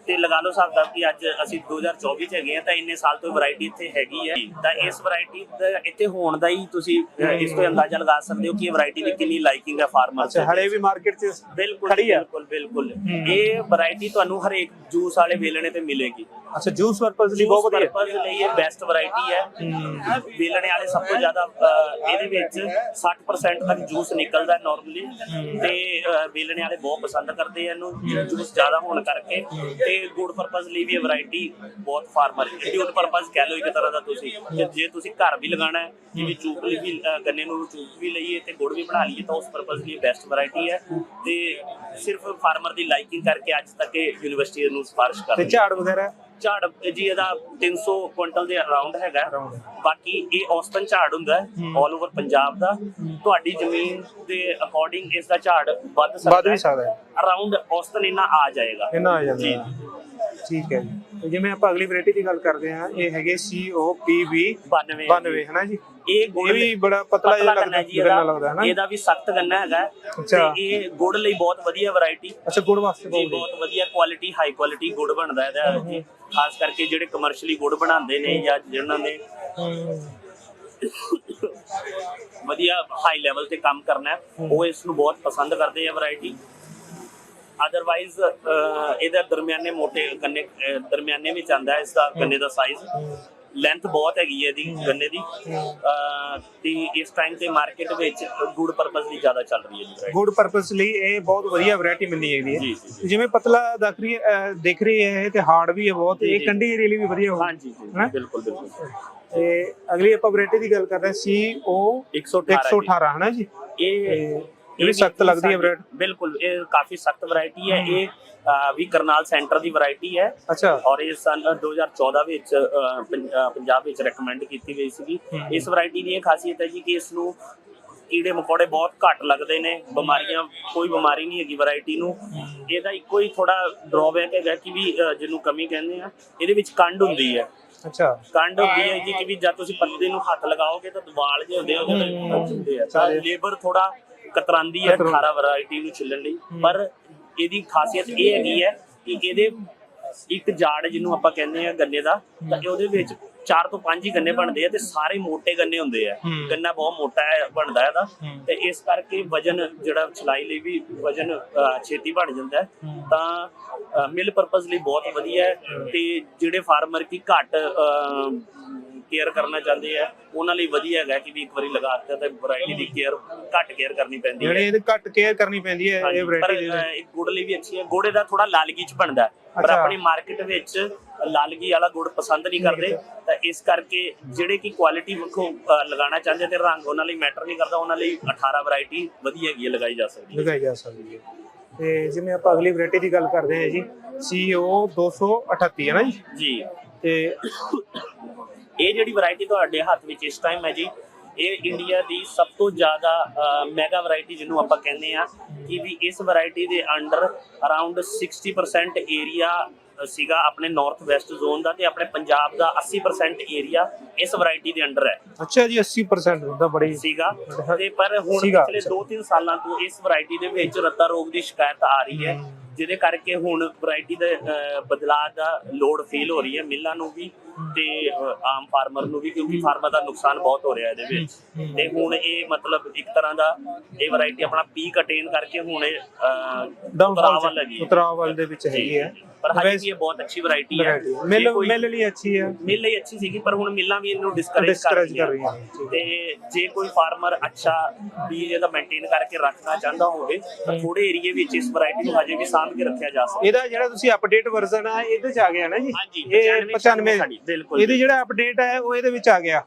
ਤੇ ਲਗਾ ਲਓ ਹਿਸਾਬ ਦਾ ਕਿ ਅੱਜ ਅਸੀਂ 2024 ਚ ਹੈਗੇ ਆ ਤਾਂ ਇੰਨੇ ਸਾਲ ਤੋਂ ਵੈਰਾਈਟੀ ਇੱਥੇ ਹੈਗੀ ਹੈ। ਤਾਂ ਇਸ ਵੈਰਾਈਟੀ ਇੱਥੇ ਹੋਣ ਦਾ ਹੀ ਤੁਸੀਂ ਇਸ ਤੋਂ ਅੰਦਾਜ਼ਾ ਲਗਾ ਸਕਦੇ ਹੋ ਕਿ ਇਹ ਵੈਰਾਈਟੀ ਦੀ ਕਿੰਨੀ ਲਾਈਕਿੰਗ ਹੈ ਫਾਰਮਰ
ਅੱਛਾ ਹਲੇ ਵੀ ਮਾਰਕੀਟ 'ਚ
ਬਿਲਕੁਲ ਬਿਲਕੁਲ ਬਿਲਕੁਲ। ਇਹ ਵੈਰਾਈਟੀ ਤੁਹਾਨੂੰ ਹਰੇਕ ਜੂਸ ਵਾਲੇ ਵੇਲਣੇ ਤੇ ਮਿਲੇਗੀ।
ਅੱਛਾ ਜੂਸ ਪਰਪਸ ਲਈ ਬਹੁਤ ਵਧੀਆ।
ਪਰਪਸ ਲਈ ਇਹ ਬੈਸਟ ਵੈਰਾਈਟੀ ਹੈ। ਵੇਲਣੇ ਵਾਲੇ ਸਭ ਤੋਂ ਜ਼ਿਆਦਾ ਇਹਦੇ ਵਿੱਚ 60% ਤੱਕ ਜੂਸ ਨਿਕਲਦਾ ਨਾਰਮਲੀ ਤੇ ਵੇਲਣੇ ਵਾਲੇ ਬਹੁਤ ਪਸੰਦ ਕਰਦੇ ਆ ਇਹਨੂੰ। ਜੂਸ ਜ਼ਿਆਦਾ ਹੋਣ ਕਰਕੇ। ਤੇ ਗੁੜ ਪਰਪਸ ਲਈ ਵੀ ਇਹ ਵੈਰਾਈਟੀ ਬਹੁਤ ਫਾਰਮਰ ਇੰਡਿਊਟ ਪਰਪਸ ਕਹਿ ਲਓ ਇੱਕ ਤਰ੍ਹਾਂ ਦਾ ਤੁਸੀਂ ਕਿ ਜੇ ਤੁਸੀਂ ਘਰ ਵੀ ਲਗਾਉਣਾ ਹੈ ਜਿਵੇਂ ਚੂਕ ਲਈ ਵੀ ਗੰਨੇ ਨੂੰ ਚੂਕ ਵੀ ਲਈਏ ਤੇ ਗੁੜ ਵੀ ਬਣਾ ਲਈਏ ਤਾਂ ਉਸ ਪਰਪਸ ਲਈ ਬੈਸਟ ਵੈਰਾਈਟੀ ਹੈ। ਤੇ ਸਿਰਫ ਫਾਰਮਰ ਦੀ ਲਾਈਕਿੰਗ ਕਰਕੇ ਅੱਜ ਤੱਕ ਇਹ ਯੂਨੀਵਰਸਿਟੀ ਨੂੰ ਸਿਫਾਰਿਸ਼ ਕਰ
ਤੇ ਝਾੜ ਵਗੈਰਾ?
ਝਾੜ ਜੀ ਇਹਦਾ 300 ਕੁਇੰਟਲ ਦੇ ਅਰਾਊਂਡ ਹੈਗਾ। ਬਾਕੀ ਇਹ ਔਸਤਨ ਝਾੜ ਹੁੰਦਾ ਹੈ 올 ਓਵਰ ਪੰਜਾਬ ਦਾ। ਤੁਹਾਡੀ ਜ਼ਮੀਨ ਦੇ ਅਕੋਰਡਿੰਗ ਇਸ ਦਾ ਝਾੜ ਵੱਧ ਸਕਦਾ
ਵੱਧ ਵੀ ਸਕਦਾ ਹੈ।
ਅਰਾਊਂਡ ਔਸਤਨ ਇੰਨਾ ਆ ਜਾਏਗਾ।
ਇਹਨਾਂ ਆ ਜਾਂਦਾ
ਜੀ।
ਠੀਕ ਹੈ ਜੀ। ਜਿਵੇਂ ਆਪਾਂ ਅਗਲੀ ਵੈਰਾਈਟੀ ਦੀ ਗੱਲ ਕਰਦੇ ਹਾਂ ਇਹ ਹੈਗੇ COPV
92
92 ਹੈ ਨਾ ਜੀ?
ਇਹ ਗੁੜ
ਇਹ ਵੀ ਬੜਾ ਪਤਲਾ ਜਿਹਾ ਲੱਗਦਾ
ਜੀ
ਗੰਨਾ ਲੱਗਦਾ ਹੈ ਨਾ
ਇਹਦਾ ਵੀ ਸਖਤ ਗੰਨਾ ਹੈਗਾ।
ਅੱਛਾ।
ਤੇ ਇਹ ਗੁੜ ਲਈ ਬਹੁਤ ਵਧੀਆ ਵੈਰਾਈਟੀ
ਅੱਛਾ ਗੁੜ ਵਾਸਤੇ
ਜੀ
ਬਹੁਤ
ਬਹੁਤ ਵਧੀਆ ਕੁਆਲਿਟੀ ਹਾਈ ਕੁਆਲਿਟੀ ਗੁੜ ਬਣਦਾ ਇਹਦਾ। ਜੀ ਖਾਸ ਕਰਕੇ ਜਿਹੜੇ ਕਮਰਸ਼ੀਅਲੀ ਗੁੜ ਬਣਾਉਂਦੇ ਨੇ ਜਾਂ ਜਿਨ੍ਹਾਂ ਨੇ ਵਧੀਆ ਹਾਈ ਲੈਵਲ ਤੇ ਕੰਮ ਕਰਨਾ ਹੈ, ਉਹ ਇਸ ਨੂੰ ਬਹੁਤ ਪਸੰਦ ਕਰਦੇ ਆ ਵੈਰਾਈਟੀ ਅਦਰਵਾਈਜ਼ ਇਹਦਾ ਦਰਮਿਆਨੇ ਮੋਟੇ ਗੰਨੇ ਅਹ, ਦਰਮਿਆਨੇ ਵਿੱਚ ਆਂਦਾ ਹੈ ਇਸ ਦਾ ਗੰਨੇ ਦਾ ਸਾਈਜ਼ ਲੈਂਥ ਬਹੁਤ ਹੈਗੀ ਹੈ ਇਹਦੀ ਗੰਨੇ ਦੀ ਅਹ, ਤੇ ਇਸ ਟਾਈਮ ਤੇ ਮਾਰਕੀਟ ਵਿੱਚ ਗੁੜ ਪਰਪਸ ਦੀ ਜ਼ਿਆਦਾ ਚੱਲ ਰਹੀ ਹੈ ਜੀ variety।
ਗੁੱਡ ਪਰਪਸ ਲਈ ਇਹ ਬਹੁਤ ਵਧੀਆ ਵੈਰਾਈਟੀ ਹੈਗੀ
ਜੀ,
ਹੈ
ਜੀ, ਜੀ।
ਜਿਵੇਂ ਪਤਲਾ ਦਿਖ ਰਹੀ ਹੈ ਅਹ, ਦਿਖ ਰਹੀ ਹੈ ਇਹ ਤੇ ਹਾਰਡ ਵੀ ਹੈ ਬਹੁਤ ਇਹ। ਕੰਡੀ ਏਰੀਆ ਲਈ ਵੀ ਵਧੀਆ ਹੋਊ
ਹਾਂਜੀ ਜੀ
ਹੈਂ?
ਬਿਲਕੁਲ ਬਿਲਕੁਲ
ਤੇ ਅਗਲੀ ਆਪਾਂ ਵੈਰਾਈਟੀ ਦੀ ਗੱਲ ਕਰਦੇ ਹਾਂ CO
118
118 ਹੈ ਨਾ ਜੀ
ਇਹ
ਇਹ ਵੀ ਸਖਤ ਲੱਗਦੀ ਹੈ ਵੈਰਾਈਟੀ
ਬਿਲਕੁਲ ਇਹ ਕਾਫੀ ਸਖਤ ਵੈਰਾਈਟੀ ਹੈ। ਇਹ ਵੀ ਕਰਨਾਲ ਸੈਂਟਰ ਦੀ ਵੈਰਾਈਟੀ ਹੈ।
ਅੱਛਾ।
ਔਰ ਇਹ ਸਨ 2014 ਵਿੱਚ ਪੰਜਾਬ ਵਿੱਚ ਰეკਮੈਂਡ ਕੀਤੀ ਗਈ ਸੀਗੀ। ਇਸ ਵੈਰਾਈਟੀ ਦੀ ਇਹ ਖਾਸੀਅਤ ਹੈ ਜੀ ਕਿ ਇਸ ਨੂੰ ਕੀੜੇ ਮਕੌੜੇ ਬਹੁਤ ਘੱਟ ਲੱਗਦੇ ਨੇ। ਬਿਮਾਰੀਆਂ ਕੋਈ ਬਿਮਾਰੀ ਨਹੀਂ ਹੈਗੀ ਵੈਰਾਈਟੀ ਨੂੰ। ਇਹਦਾ ਇੱਕੋ ਹੀ ਥੋੜਾ ਡਰਾਬੈਕ ਹੈਗਾ ਕਿ ਵੀ ਜਿਹਨੂੰ ਕਮੀ ਕਹਿੰਦੇ ਆ ਇਹਦੇ ਵਿੱਚ ਕੰਡ ਹੁੰਦੀ ਹੈ।
ਅੱਛਾ।
ਕੰਡ ਹੁੰਦੀ ਹੈ ਜੀ ਕਿ ਵੀ ਜਦ ਤੁਸੀਂ ਪੱਤੇ ਨੂੰ ਹੱਥ ਲਗਾਓਗੇ ਤਾਂ ਵਾਲ ਜਿਹੇ ਹੁੰਦੇ ਆ ਉਹਦੇ। ਵਿੱਚ। ਲੇਬਰ ਥੋੜਾ ਕਤਰਾਂਦੀ ਹੈ
ਕਤਰਾਉਂਦੀ।
18 ਵੈਰਾਈਟੀ ਨੂੰ ਛਿੱਲਣ ਲਈ ਪਰ ਇਹਦੀ ਖਾਸੀਅਤ ਇਹ ਹੈਗੀ ਹੈ ਕਿ ਇਹਦੇ ਇੱਕ ਜਾੜ ਜਿਹਨੂੰ ਆਪਾਂ ਕਹਿੰਦੇ ਆ ਗੰਨੇ ਦਾ ਤਾਂ ਉਹਦੇ ਵਿੱਚ ਚਾਰ ਤੋਂ ਪੰਜ ਹੀ ਗੰਨੇ ਬਣਦੇ ਆ ਤੇ ਸਾਰੇ ਮੋٹے ਗੰਨੇ ਹੁੰਦੇ ਆ। ਗੰਨਾ ਬਹੁਤ ਮੋਟਾ ਹੈ ਬਣਦਾ ਇਹਦਾ। ਤੇ ਇਸ ਕਰਕੇ ਵਜਨ ਜਿਹੜਾ ਛਲਾਈ ਲਈ ਵੀ ਵਜਨ ਛੇਤੀ ਬਣ ਜਾਂਦਾ। ਤਾਂ ਮਿਲ ਪਰਪਸ ਲਈ ਬਹੁਤ ਵਧੀਆ ਹੈ ਤੇ ਜਿਹੜੇ ਫਾਰਮਰ ਕੀ ਘੱਟ ਕੇਅਰ ਕਰਨਾ ਚਾਹੁੰਦੇ ਆ ਉਹਨਾਂ ਲਈ ਵਧੀਆ ਹੈਗਾ ਕਿ ਵੀ ਇੱਕ ਵਾਰੀ ਲਗਾ ਦਿੱਤਾ ਤਾਂ ਵੈਰਾਈਟੀ ਦੀ ਕੇਅਰ ਘੱਟ ਕੇਅਰ ਕਰਨੀ ਪੈਂਦੀ ਹੈ।
ਜਿਹੜੇ ਇਹਦੇ ਘੱਟ ਕੇਅਰ ਕਰਨੀ ਪੈਂਦੀ ਹੈ ਇਹ
ਪਰ
ਵੈਰਾਈਟੀ
ਅਹ, ਇੱਕ ਗੁੜ ਲਈ ਵੀ ਅੱਛੀ ਹੈ। ਗੁੜ ਦਾ ਥੋੜਾ ਲਾਲਗੀ ਚ ਬਣਦਾ ਹੈ, ਪਰ
ਅੱਛਾ।
ਆਪਣੀ ਮਾਰਕੀਟ ਵਿੱਚ ਲਾਲਗੀ ਵਾਲਾ ਗੁੜ ਪਸੰਦ ਨਹੀਂ ਕਰਦੇ ਤਾਂ ਇਸ ਕਰਕੇ ਜਿਹੜੇ ਕਿ ਕੁਆਲਿਟੀ ਵੱਖੋ ਲਗਾਉਣਾ ਚਾਹੁੰਦੇ ਤੇ ਰੰਗ ਉਹਨਾਂ ਲਈ ਮੈਟਰ ਨਹੀਂ ਕਰਦਾ ਉਹਨਾਂ ਲਈ 18 ਵੈਰਾਈਟੀ ਵਧੀਆ ਹੈਗੀ ਹੈ ਲਗਾਈ ਜਾ ਸਕਦੀ ਹੈ।
ਲਗਾਈ ਜਾ ਸਕਦੀ ਹੈ। ਤੇ ਜਿਵੇਂ ਆਪਾਂ ਅਗਲੀ ਵੈਰਾਈਟੀ ਦੀ ਗੱਲ ਕਰਦੇ ਹਾਂ ਜੀ CO 238 ਹੈ ਨਾ ਜੀ?
ਜੀ।
ਤੇ
ਇਹ ਜਿਹੜੀ ਵੈਰਾਈਟੀ ਤੁਹਾਡੇ ਹੱਥ ਵਿੱਚ ਇਸ ਟਾਈਮ ਹੈ ਜੀ ਇਹ ਇੰਡੀਆ ਦੀ ਸਭ ਤੋਂ ਜ਼ਿਆਦਾ ਮੈਗਾ ਵੈਰਾਈਟੀ ਜਿਹਨੂੰ ਆਪਾਂ ਕਹਿੰਦੇ ਆ ਕਿ ਵੀ ਇਸ ਵੈਰਾਈਟੀ ਦੇ ਅੰਡਰ ਅਰਾਊਂਡ 60% ਏਰੀਆ ਸੀਗਾ ਆਪਣੇ ਨਾਰਥ ਵੈਸਟ ਜ਼ੋਨ ਦਾ ਤੇ ਆਪਣੇ ਪੰਜਾਬ ਦਾ 80% ਏਰੀਆ ਇਸ ਵੈਰਾਈਟੀ ਦੇ ਅੰਡਰ ਹੈ
ਅੱਛਾ ਜੀ 80% ਹੁੰਦਾ ਬੜੀ
ਸੀਗਾ ਤੇ ਪਰ ਹੁਣ ਪਿਛਲੇ
ਅੱਛਾ।
2-3 ਸਾਲਾਂ ਤੋਂ ਇਸ ਵੈਰਾਈਟੀ ਦੇ ਵਿੱਚ ਰੱਤਾ ਰੋਗ ਦੀ ਸ਼ਿਕਾਇਤ ਆ ਰਹੀ ਹੈ। ਜਿਹਦੇ ਕਰਕੇ ਹੁਣ ਵੈਰਾਈਟੀ ਦੇ ਬਦਲਾਅ ਦਾ ਲੋਡ ਫੀਲ ਹੋ ਰਹੀ ਹੈ ਮਿੱਲਾਂ ਨੂੰ ਵੀ ਤੇ ਆਮ ਫਾਰਮਰ ਨੂੰ ਵੀ ਕਿਉਂਕਿ ਫਾਰਮਰ ਦਾ ਨੁਕਸਾਨ ਬਹੁਤ ਹੋ ਰਿਹਾ ਇਹਦੇ ਵਿੱਚ। ਤੇ ਹੁਣ ਇਹ ਮਤਲਬ ਇੱਕ ਤਰ੍ਹਾਂ ਦਾ ਇਹ ਵੈਰਾਈਟੀ ਆਪਣਾ ਪੀਕ ਅਟੇਨ ਕਰਕੇ ਹੁਣ ਇਹ ਅਹ, ਉਤਰਾਅ ਵੱਲ ਹੈਗੀ ਹੈ।
ਉਤਰਾਵਲ ਦੇ ਵਿੱਚ ਹੈਗੀ ਹੈ।
ਪਰ ਵੀ ਇਹ ਬਹੁਤ ਅੱਛੀ ਵੈਰਾਈਟੀ ਹੈ।
ਮਿਲ ਮਿਲ ਲਈ ਅੱਛੀ ਹੈ।
ਮਿਲ ਲਈ ਅੱਛੀ ਸੀਗੀ ਪਰ ਹੁਣ ਮਿੱਲਾਂ ਵੀ ਇਹਨੂੰ ਡਿਸਕਰੇਜ ਕਰ ਰਹੀਆਂ। ਤੇ ਜੇ ਕੋਈ ਫਾਰਮਰ ਅੱਛਾ ਬੀਜ ਇਹਦਾ ਮੇਨਟੇਨ ਕਰਕੇ ਰੱਖਣਾ ਚਾਹੁੰਦਾ ਹੋਵੇ ਤਾਂ ਥੋੜੇ ਏਰੀਏ ਵਿੱਚ ਇਸ ਵੈਰਾਈਟੀ ਨੂੰ ਹਜੇ ਵੀ ਸਾਂਭ ਕੇ ਰੱਖਿਆ ਜਾ ਸਕਦਾ।
ਇਹਦਾ ਜਿਹੜਾ ਤੁਸੀਂ ਅਪਡੇਟ ਵਰਜ਼ਨ ਆ ਇਹਦੇ ਚ ਆ ਗਿਆ ਨਾ ਜੀ?
ਹਾਂਜੀ,
ਇਹ
95
95
ਸਾਡੀ, ਬਿਲਕੁਲ
ਇਹਦੀ। ਜਿਹੜਾ ਅਪਡੇਟ ਹੈ ਉਹ ਇਹਦੇ ਵਿੱਚ ਆ ਗਿਆ।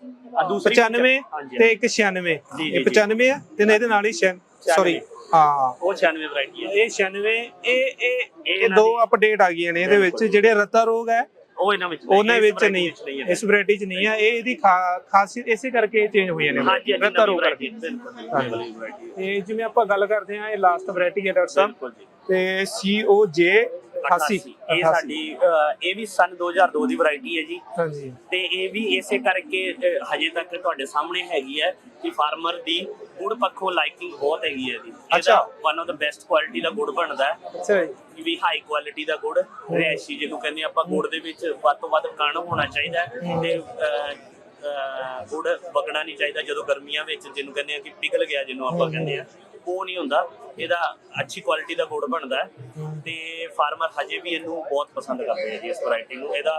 ਦੂਸਰੀ
95
ਹਾਂਜੀ,
ਤੇ ਇੱਕ 96
ਜੀ,
ਇਹ
ਜੀ,
95 ਆ ਤੇ ਇਹਦੇ ਨਾਲ ਹੀ ਸੌਰੀ ਹਾਂ।
ਉਹ 96 ਵੈਰਾਈਟੀ ਹੈ
ਇਹ 96 ਇਹ ਇਹ ਦੀ- ਅਪਡੇਟ ਆ ਗਈਆਂ ਨੇ ਇਹਦੇ ਵਿੱਚ। ਜਿਹੜੇ ਰਤਾ ਰੋਗ ਹੈ
ਉਹ ਇਹਨਾਂ ਵਿੱਚ
ਉਹਨਾਂ ਵਿੱਚ ਨਹੀਂ। ਇਸ ਵੈਰਾਈਟੀ ਚ ਨਹੀਂ ਆ ਇਹ ਇਹਦੀ ਖਾਸੀਅਤ ਇਸੇ ਕਰਕੇ ਚੇਂਜ ਹੋਈਆਂ ਨੇ।
ਹਾਂਜੀ ਹਾਂਜੀ
ਰਤਾ ਰੋਗ
variety,
ਕਰਕੇ। ਇਹ ਜਿਵੇਂ ਆਪਾਂ ਗੱਲ ਕਰਦੇ ਆ ਇਹ ਲਾਸਟ ਵੈਰਾਈਟੀ ਹੈ ਡਾਕਟਰ ਸਾਹਿਬ। ਤੇ ਸੀ ਓ ਜੇ 88
ਇਹ ਸਾਡੀ ਅਹ, ਇਹ ਵੀ ਸਨ 2002 ਦੀ ਵੈਰਾਈਟੀ ਹੈ ਜੀ।
ਹਾਂਜੀ।
ਤੇ ਇਹ ਵੀ ਇਸੇ ਕਰਕੇ ਅਹ, ਹਜੇ ਤੱਕ ਤੁਹਾਡੇ ਸਾਹਮਣੇ ਹੈਗੀ ਹੈ ਕਿ ਫਾਰਮਰ ਦੀ ਗੁੜ ਪੱਖੋਂ ਲਾਈਕਿੰਗ ਬਹੁਤ ਹੈਗੀ ਹੈ ਜੀ।
ਅੱਛਾ।
One of the best quality ਦਾ ਗੁੜ ਬਣਦਾ ਹੈ।
ਅੱਛਾ ਜੀ।
ਵੀ ਹਾਈ ਕੁਆਲਿਟੀ ਦਾ ਗੁੜ ਰੈਸ਼ੀ ਜਿਹਨੂੰ ਕਹਿੰਦੇ ਆਪਾਂ ਗੁੜ ਦੇ ਵਿੱਚ ਵੱਧ ਤੋਂ ਵੱਧ ਕਣ ਹੋਣਾ ਚਾਹੀਦਾ ਹੈ ਤੇ ਅਹ, ਅਹ, ਗੁੜ ਵਗਣਾ ਨਹੀਂ ਚਾਹੀਦਾ ਜਦੋਂ ਗਰਮੀਆਂ ਵਿੱਚ ਜਿਹਨੂੰ ਕਹਿੰਦੇ ਆ ਕਿ ਪਿਘਲ ਗਿਆ ਜਿਹਨੂੰ ਆਪਾਂ ਕਹਿੰਦੇ ਆ ਉਹ ਨਹੀਂ ਹੁੰਦਾ। ਇਹਦਾ ਅੱਛੀ ਕੁਆਲਿਟੀ ਦਾ ਗੁੜ ਬਣਦਾ ਹੈ ਤੇ ਫਾਰਮਰ ਹਜੇ ਵੀ ਇਹਨੂੰ ਬਹੁਤ ਪਸੰਦ ਕਰਦੇ ਆ ਜੀ ਇਸ ਵੈਰਾਈਟੀ ਨੂੰ। ਇਹਦਾ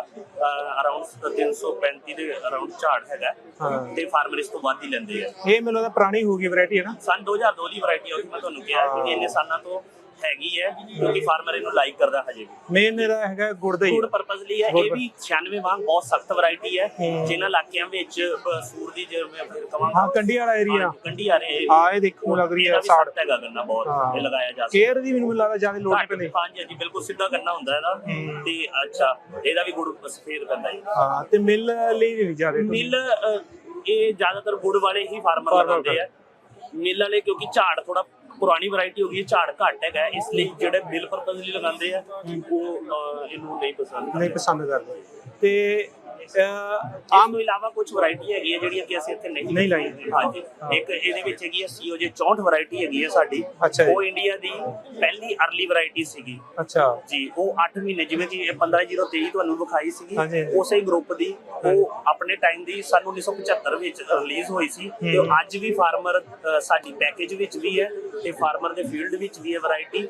ਅਰਾਊਂਡ 335 ਦੇ ਅਰਾਊਂਡ ਝਾੜ ਹੈਗਾ
ਹਾਂ
ਤੇ ਫਾਰਮਰ ਇਸ ਤੋਂ ਵੱਧ ਹੀ ਲੈਂਦੇ ਆ।
ਇਹ ਮੈਨੂੰ ਲੱਗਦਾ ਪੁਰਾਣੀ ਹੋ ਗਈ ਵੈਰਾਈਟੀ ਹੈ ਨਾ?
ਸਨ 2002 ਦੀ ਵੈਰਾਈਟੀ ਆ ਉਹ ਮੈਂ ਤੁਹਾਨੂੰ ਕਿਹਾ ਕਿ ਇੰਨੇ ਸਾਲਾਂ ਤੋਂ ਹੈਗੀ ਹੈ ਕਿਉਂਕਿ ਫਾਰਮਰ ਇਹਨੂੰ ਲਾਈਕ ਕਰਦਾ ਹਜੇ ਵੀ।
ਮੇਨ ਇਹਦਾ ਹੈਗਾ ਗੁੜ ਦਾ ਹੀ
ਫੂਡ ਪਰਪਸਲੀ ਹੈ ਇਹ ਵੀ 96 ਵਾਂਗ ਬਹੁਤ ਸਖਤ ਵੈਰਾਈਟੀ ਹੈ। ਜਿਨ੍ਹਾਂ ਇਲਾਕਿਆਂ ਵਿੱਚ ਅ, ਸੂਰ ਦੀ ਜਿਵੇਂ ਫਿਰ ਕਵਾਂਗਾ।
ਹਾਂ ਕੰਡੀ ਵਾਲਾ ਏਰੀਆ
ਕੰਢੀ ਆ ਰਹੇ
ਆ ਇਹ ਦੇਖਣ ਨੂੰ ਲੱਗ ਰਹੀ ਹੈ ਸਾੜ
ਸਾੜ ਹੈਗਾ ਗੰਨਾ ਬਹੁਤ। ਇਹ ਲਗਾਇਆ ਜਾ ਸਕਦਾ।
ਕੇਅਰ ਦੀ ਮੈਨੂੰ ਲੱਗਦਾ ਜ਼ਿਆਦਾ ਲੋੜ ਨਹੀਂ। ਪੈਂਦੀ
ਹਾਂਜੀ ਹਾਂਜੀ ਬਿਲਕੁਲ ਸਿੱਧਾ ਕਰਨਾ ਹੁੰਦਾ ਇਹਦਾ।
ਹੂੰ।
ਤੇ ਅੱਛਾ ਇਹਦਾ ਵੀ ਗੁੜ ਸਫੇਦ ਪੈਂਦਾ ਹੈ
ਹਾਂ ਤੇ ਮਿਲ ਲਈ ਨਹੀਂ ਜ਼ਿਆਦਾ
ਮਿਲ ਅ, ਇਹ ਜ਼ਿਆਦਾਤਰ ਗੁੜ ਵਾਲੇ ਹੀ ਫਾਰਮਰ ਲਗਾਉਂਦੇ ਆ। ਮਿਲ ਵਾਲੇ ਕਿਉਂਕਿ ਝਾੜ ਥੋੜਾ ਪੁਰਾਣੀ ਵੈਰਾਈਟੀ ਹੋ ਗਈ ਹੈ ਝਾੜ ਘੱਟ ਹੈਗਾ ਇਸ ਲਈ ਜਿਹੜੇ ਮਿਲ ਪਰਪਸਲੀ ਲਗਾਉਂਦੇ ਆ ਉਹ ਇਹਨੂੰ ਨਹੀਂ ਪਸੰਦ
ਨਹੀਂ ਪਸੰਦ ਕਰਦੇ। ਤੇ
ਆਮ ਤੋਂ ਇਲਾਵਾ ਕੁਝ ਵੈਰਾਈਟੀ ਹੈਗੀ ਹੈ ਜਿਹੜੀਆਂ ਕਿ ਅਸੀਂ ਇੱਥੇ ਨਹੀਂ
ਨਹੀਂ ਲਾਈ।
ਹਾਂਜੀ। ਇੱਕ ਇਹਦੇ ਵਿੱਚ ਹੈਗੀ ਹੈ ਸੀਓਜੇ 64 ਵੈਰਾਈਟੀ ਹੈਗੀ ਹੈ ਸਾਡੀ।
ਅੱਛਾ ਜੀ।
ਉਹ ਇੰਡੀਆ ਦੀ ਪਹਿਲੀ ਅਰਲੀ ਵੈਰਾਈਟੀ ਸੀਗੀ।
ਅੱਛਾ।
ਜੀ ਉਹ 8 ਮਹੀਨੇ ਜਿਵੇਂ ਕਿ ਇਹ 15023 ਤੁਹਾਨੂੰ ਵਿਖਾਈ ਸੀਗੀ
ਹਾਂਜੀ, ਹਾਂਜੀ।
ਉਸੇ ਗਰੁੱਪ ਦੀ ਉਹ ਆਪਣੇ ਟਾਈਮ ਦੀ ਸਨ 1975 ਵਿੱਚ ਰਿਲੀਜ਼ ਹੋਈ ਸੀ। ਤੇ ਉਹ ਅੱਜ ਵੀ ਫਾਰਮਰ ਸਾਡੀ ਪੈਕੇਜ ਵਿੱਚ ਵੀ ਹੈ ਤੇ ਫਾਰਮਰ ਦੇ ਫੀਲਡ ਵਿੱਚ ਵੀ ਹੈ ਵੈਰਾਈਟੀ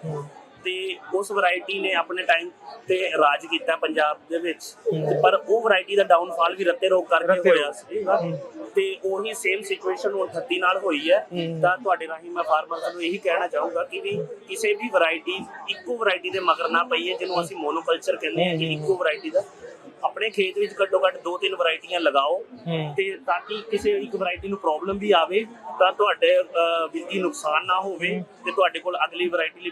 ਤੇ ਉਸ ਵੈਰਾਈਟੀ ਨੇ ਆਪਣੇ ਟਾਈਮ ਤੇ ਰਾਜ ਕੀਤਾ ਪੰਜਾਬ ਦੇ ਵਿੱਚ। ਪਰ ਉਹ ਵੈਰਾਈਟੀ ਦਾ ਡਾਊਨਫਾਲ ਵੀ ਰੱਤੇ ਰੋਗ ਕਰਕੇ ਹੋਇਆ। ਸੀ। ਤੇ ਉਹੀ ਸੇਮ ਸਿਚੁਏਸ਼ਨ ਹੁਣ 38 ਨਾਲ ਹੋਈ ਹੈ।
ਹੂੰ।
ਤਾਂ ਤੁਹਾਡੇ ਰਾਹੀਂ ਮੈਂ ਫਾਰਮਰਸ ਨੂੰ ਇਹੀ ਕਹਿਣਾ ਚਾਹੂੰਗਾ ਕਿ ਵੀ ਕਿਸੇ ਵੀ ਵੈਰਾਈਟੀ ਇੱਕੋ ਵੈਰਾਈਟੀ ਦੇ ਮਗਰ ਨਾ ਪਈਏ ਜਿਹਨੂੰ ਅਸੀਂ ਮੋਨੋਕਲਚਰ ਕਹਿੰਦੇ ਹਾਂ ਕਿ ਇੱਕੋ ਵੈਰਾਈਟੀ ਦਾ। ਆਪਣੇ ਖੇਤ ਵਿੱਚ ਘੱਟੋ ਘੱਟ ਦੋ ਤਿੰਨ ਵੈਰਾਈਟੀਆਂ ਲਗਾਓ ਤੇ ਤਾਂ ਕਿ ਕਿਸੇ ਇੱਕ ਵੈਰਾਈਟੀ ਨੂੰ ਪ੍ਰੋਬਲਮ ਵੀ ਆਵੇ ਤਾਂ ਤੁਹਾਡੇ ਵਿੱਤੀ ਨੁਕਸਾਨ ਨਾ ਹੋਵੇ ਤੇ ਤੁਹਾਡੇ ਕੋਲ ਅਗਲੀ ਵੈਰਾਈਟੀ ਲਈ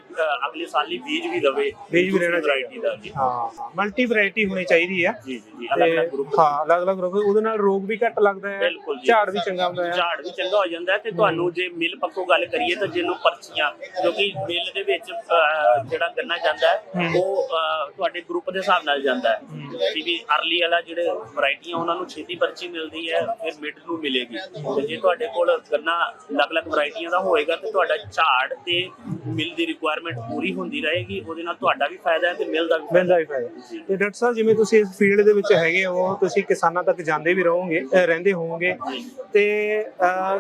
ਅਗਲੇ ਸਾਲ ਲਈ ਬੀਜ ਵੀ ਰਵੇ
ਬੀਜ ਵੀ ਰਹਿਣਾ
ਵੈਰਾਈਟੀ ਦਾ ਜੀ।
ਹਾਂ ਮਲਟੀ ਵੈਰਾਈਟੀ ਹੋਣੀ ਚਾਹੀਦੀ ਹੈ
ਜੀ ਜੀ ਜੀ ਅਲੱਗ ਅਲੱਗ
ਤੇ
ਗਰੁੱਪ
ਹਾਂ ਅਲੱਗ ਅਲੱਗ ਰੋਗ ਉਹਦੇ ਨਾਲ ਰੋਗ ਵੀ ਘੱਟ ਲੱਗਦਾ ਹੈ। ਝਾੜ ਵੀ ਚੰਗਾ ਹੁੰਦਾ ਹੈ।
ਝਾੜ ਵੀ ਚੰਗਾ ਹੋ ਜਾਂਦਾ ਤੇ ਤੁਹਾਨੂੰ ਜੇ ਮਿਲ ਪੱਖੋਂ ਗੱਲ ਕਰੀਏ ਤਾਂ ਜਿਹਨੂੰ ਪਰਚੀਆਂ ਕਿਉਂਕਿ ਮਿਲ ਦੇ ਵਿੱਚ ਜਿਹੜਾ ਗੰਨਾ ਜਾਂਦਾ ਹੈ। ਉਹ ਤੁਹਾਡੇ ਗਰੁੱਪ ਦੇ ਹਿਸਾਬ ਨਾਲ ਜਾਂਦਾ ਹੈ। ਕਿ ਵੀ ਅਰਲੀ ਵਾਲਾ ਜਿਹੜੇ ਵੈਰਾਈਟੀਆਂ ਉਹਨਾਂ ਨੂੰ ਛੇਤੀ ਪਰਚੀ ਮਿਲਦੀ ਹੈ, ਫਿਰ ਮਿਡ ਨੂੰ ਮਿਲੇਗੀ। ਤੇ ਜੇ ਤੁਹਾਡੇ ਕੋਲ ਗੰਨਾ ਅਲੱਗ-ਅਲੱਗ ਵੈਰਾਈਟੀਆਂ ਦਾ ਹੋਏਗਾ, ਤੇ ਤੁਹਾਡਾ ਝਾੜ ਤੇ ਮਿਲ ਦੀ ਰਿਕੁਆਇਰਮੈਂਟ ਪੂਰੀ ਹੁੰਦੀ ਰਹੇਗੀ, ਉਹਦੇ ਨਾਲ ਤੁਹਾਡਾ ਵੀ ਫਾਇਦਾ ਹੈ ਤੇ ਮਿਲ ਦਾ ਵੀ ਫਾਇਦਾ
ਮਿਲਦਾ ਵੀ ਫਾਇਦਾ ਤੇ ਡਾਕਟਰ ਸਾਹਿਬ, ਜਿਵੇਂ ਤੁਸੀਂ ਇਸ ਫੀਲਡ ਦੇ ਵਿੱਚ ਹੈਗੇ ਹੋ, ਤੁਸੀਂ ਕਿਸਾਨਾਂ ਤੱਕ ਜਾਂਦੇ ਵੀ ਰਹੋਗੇ ਰਹਿੰਦੇ ਹੋਵੋਗੇ, ਤੇ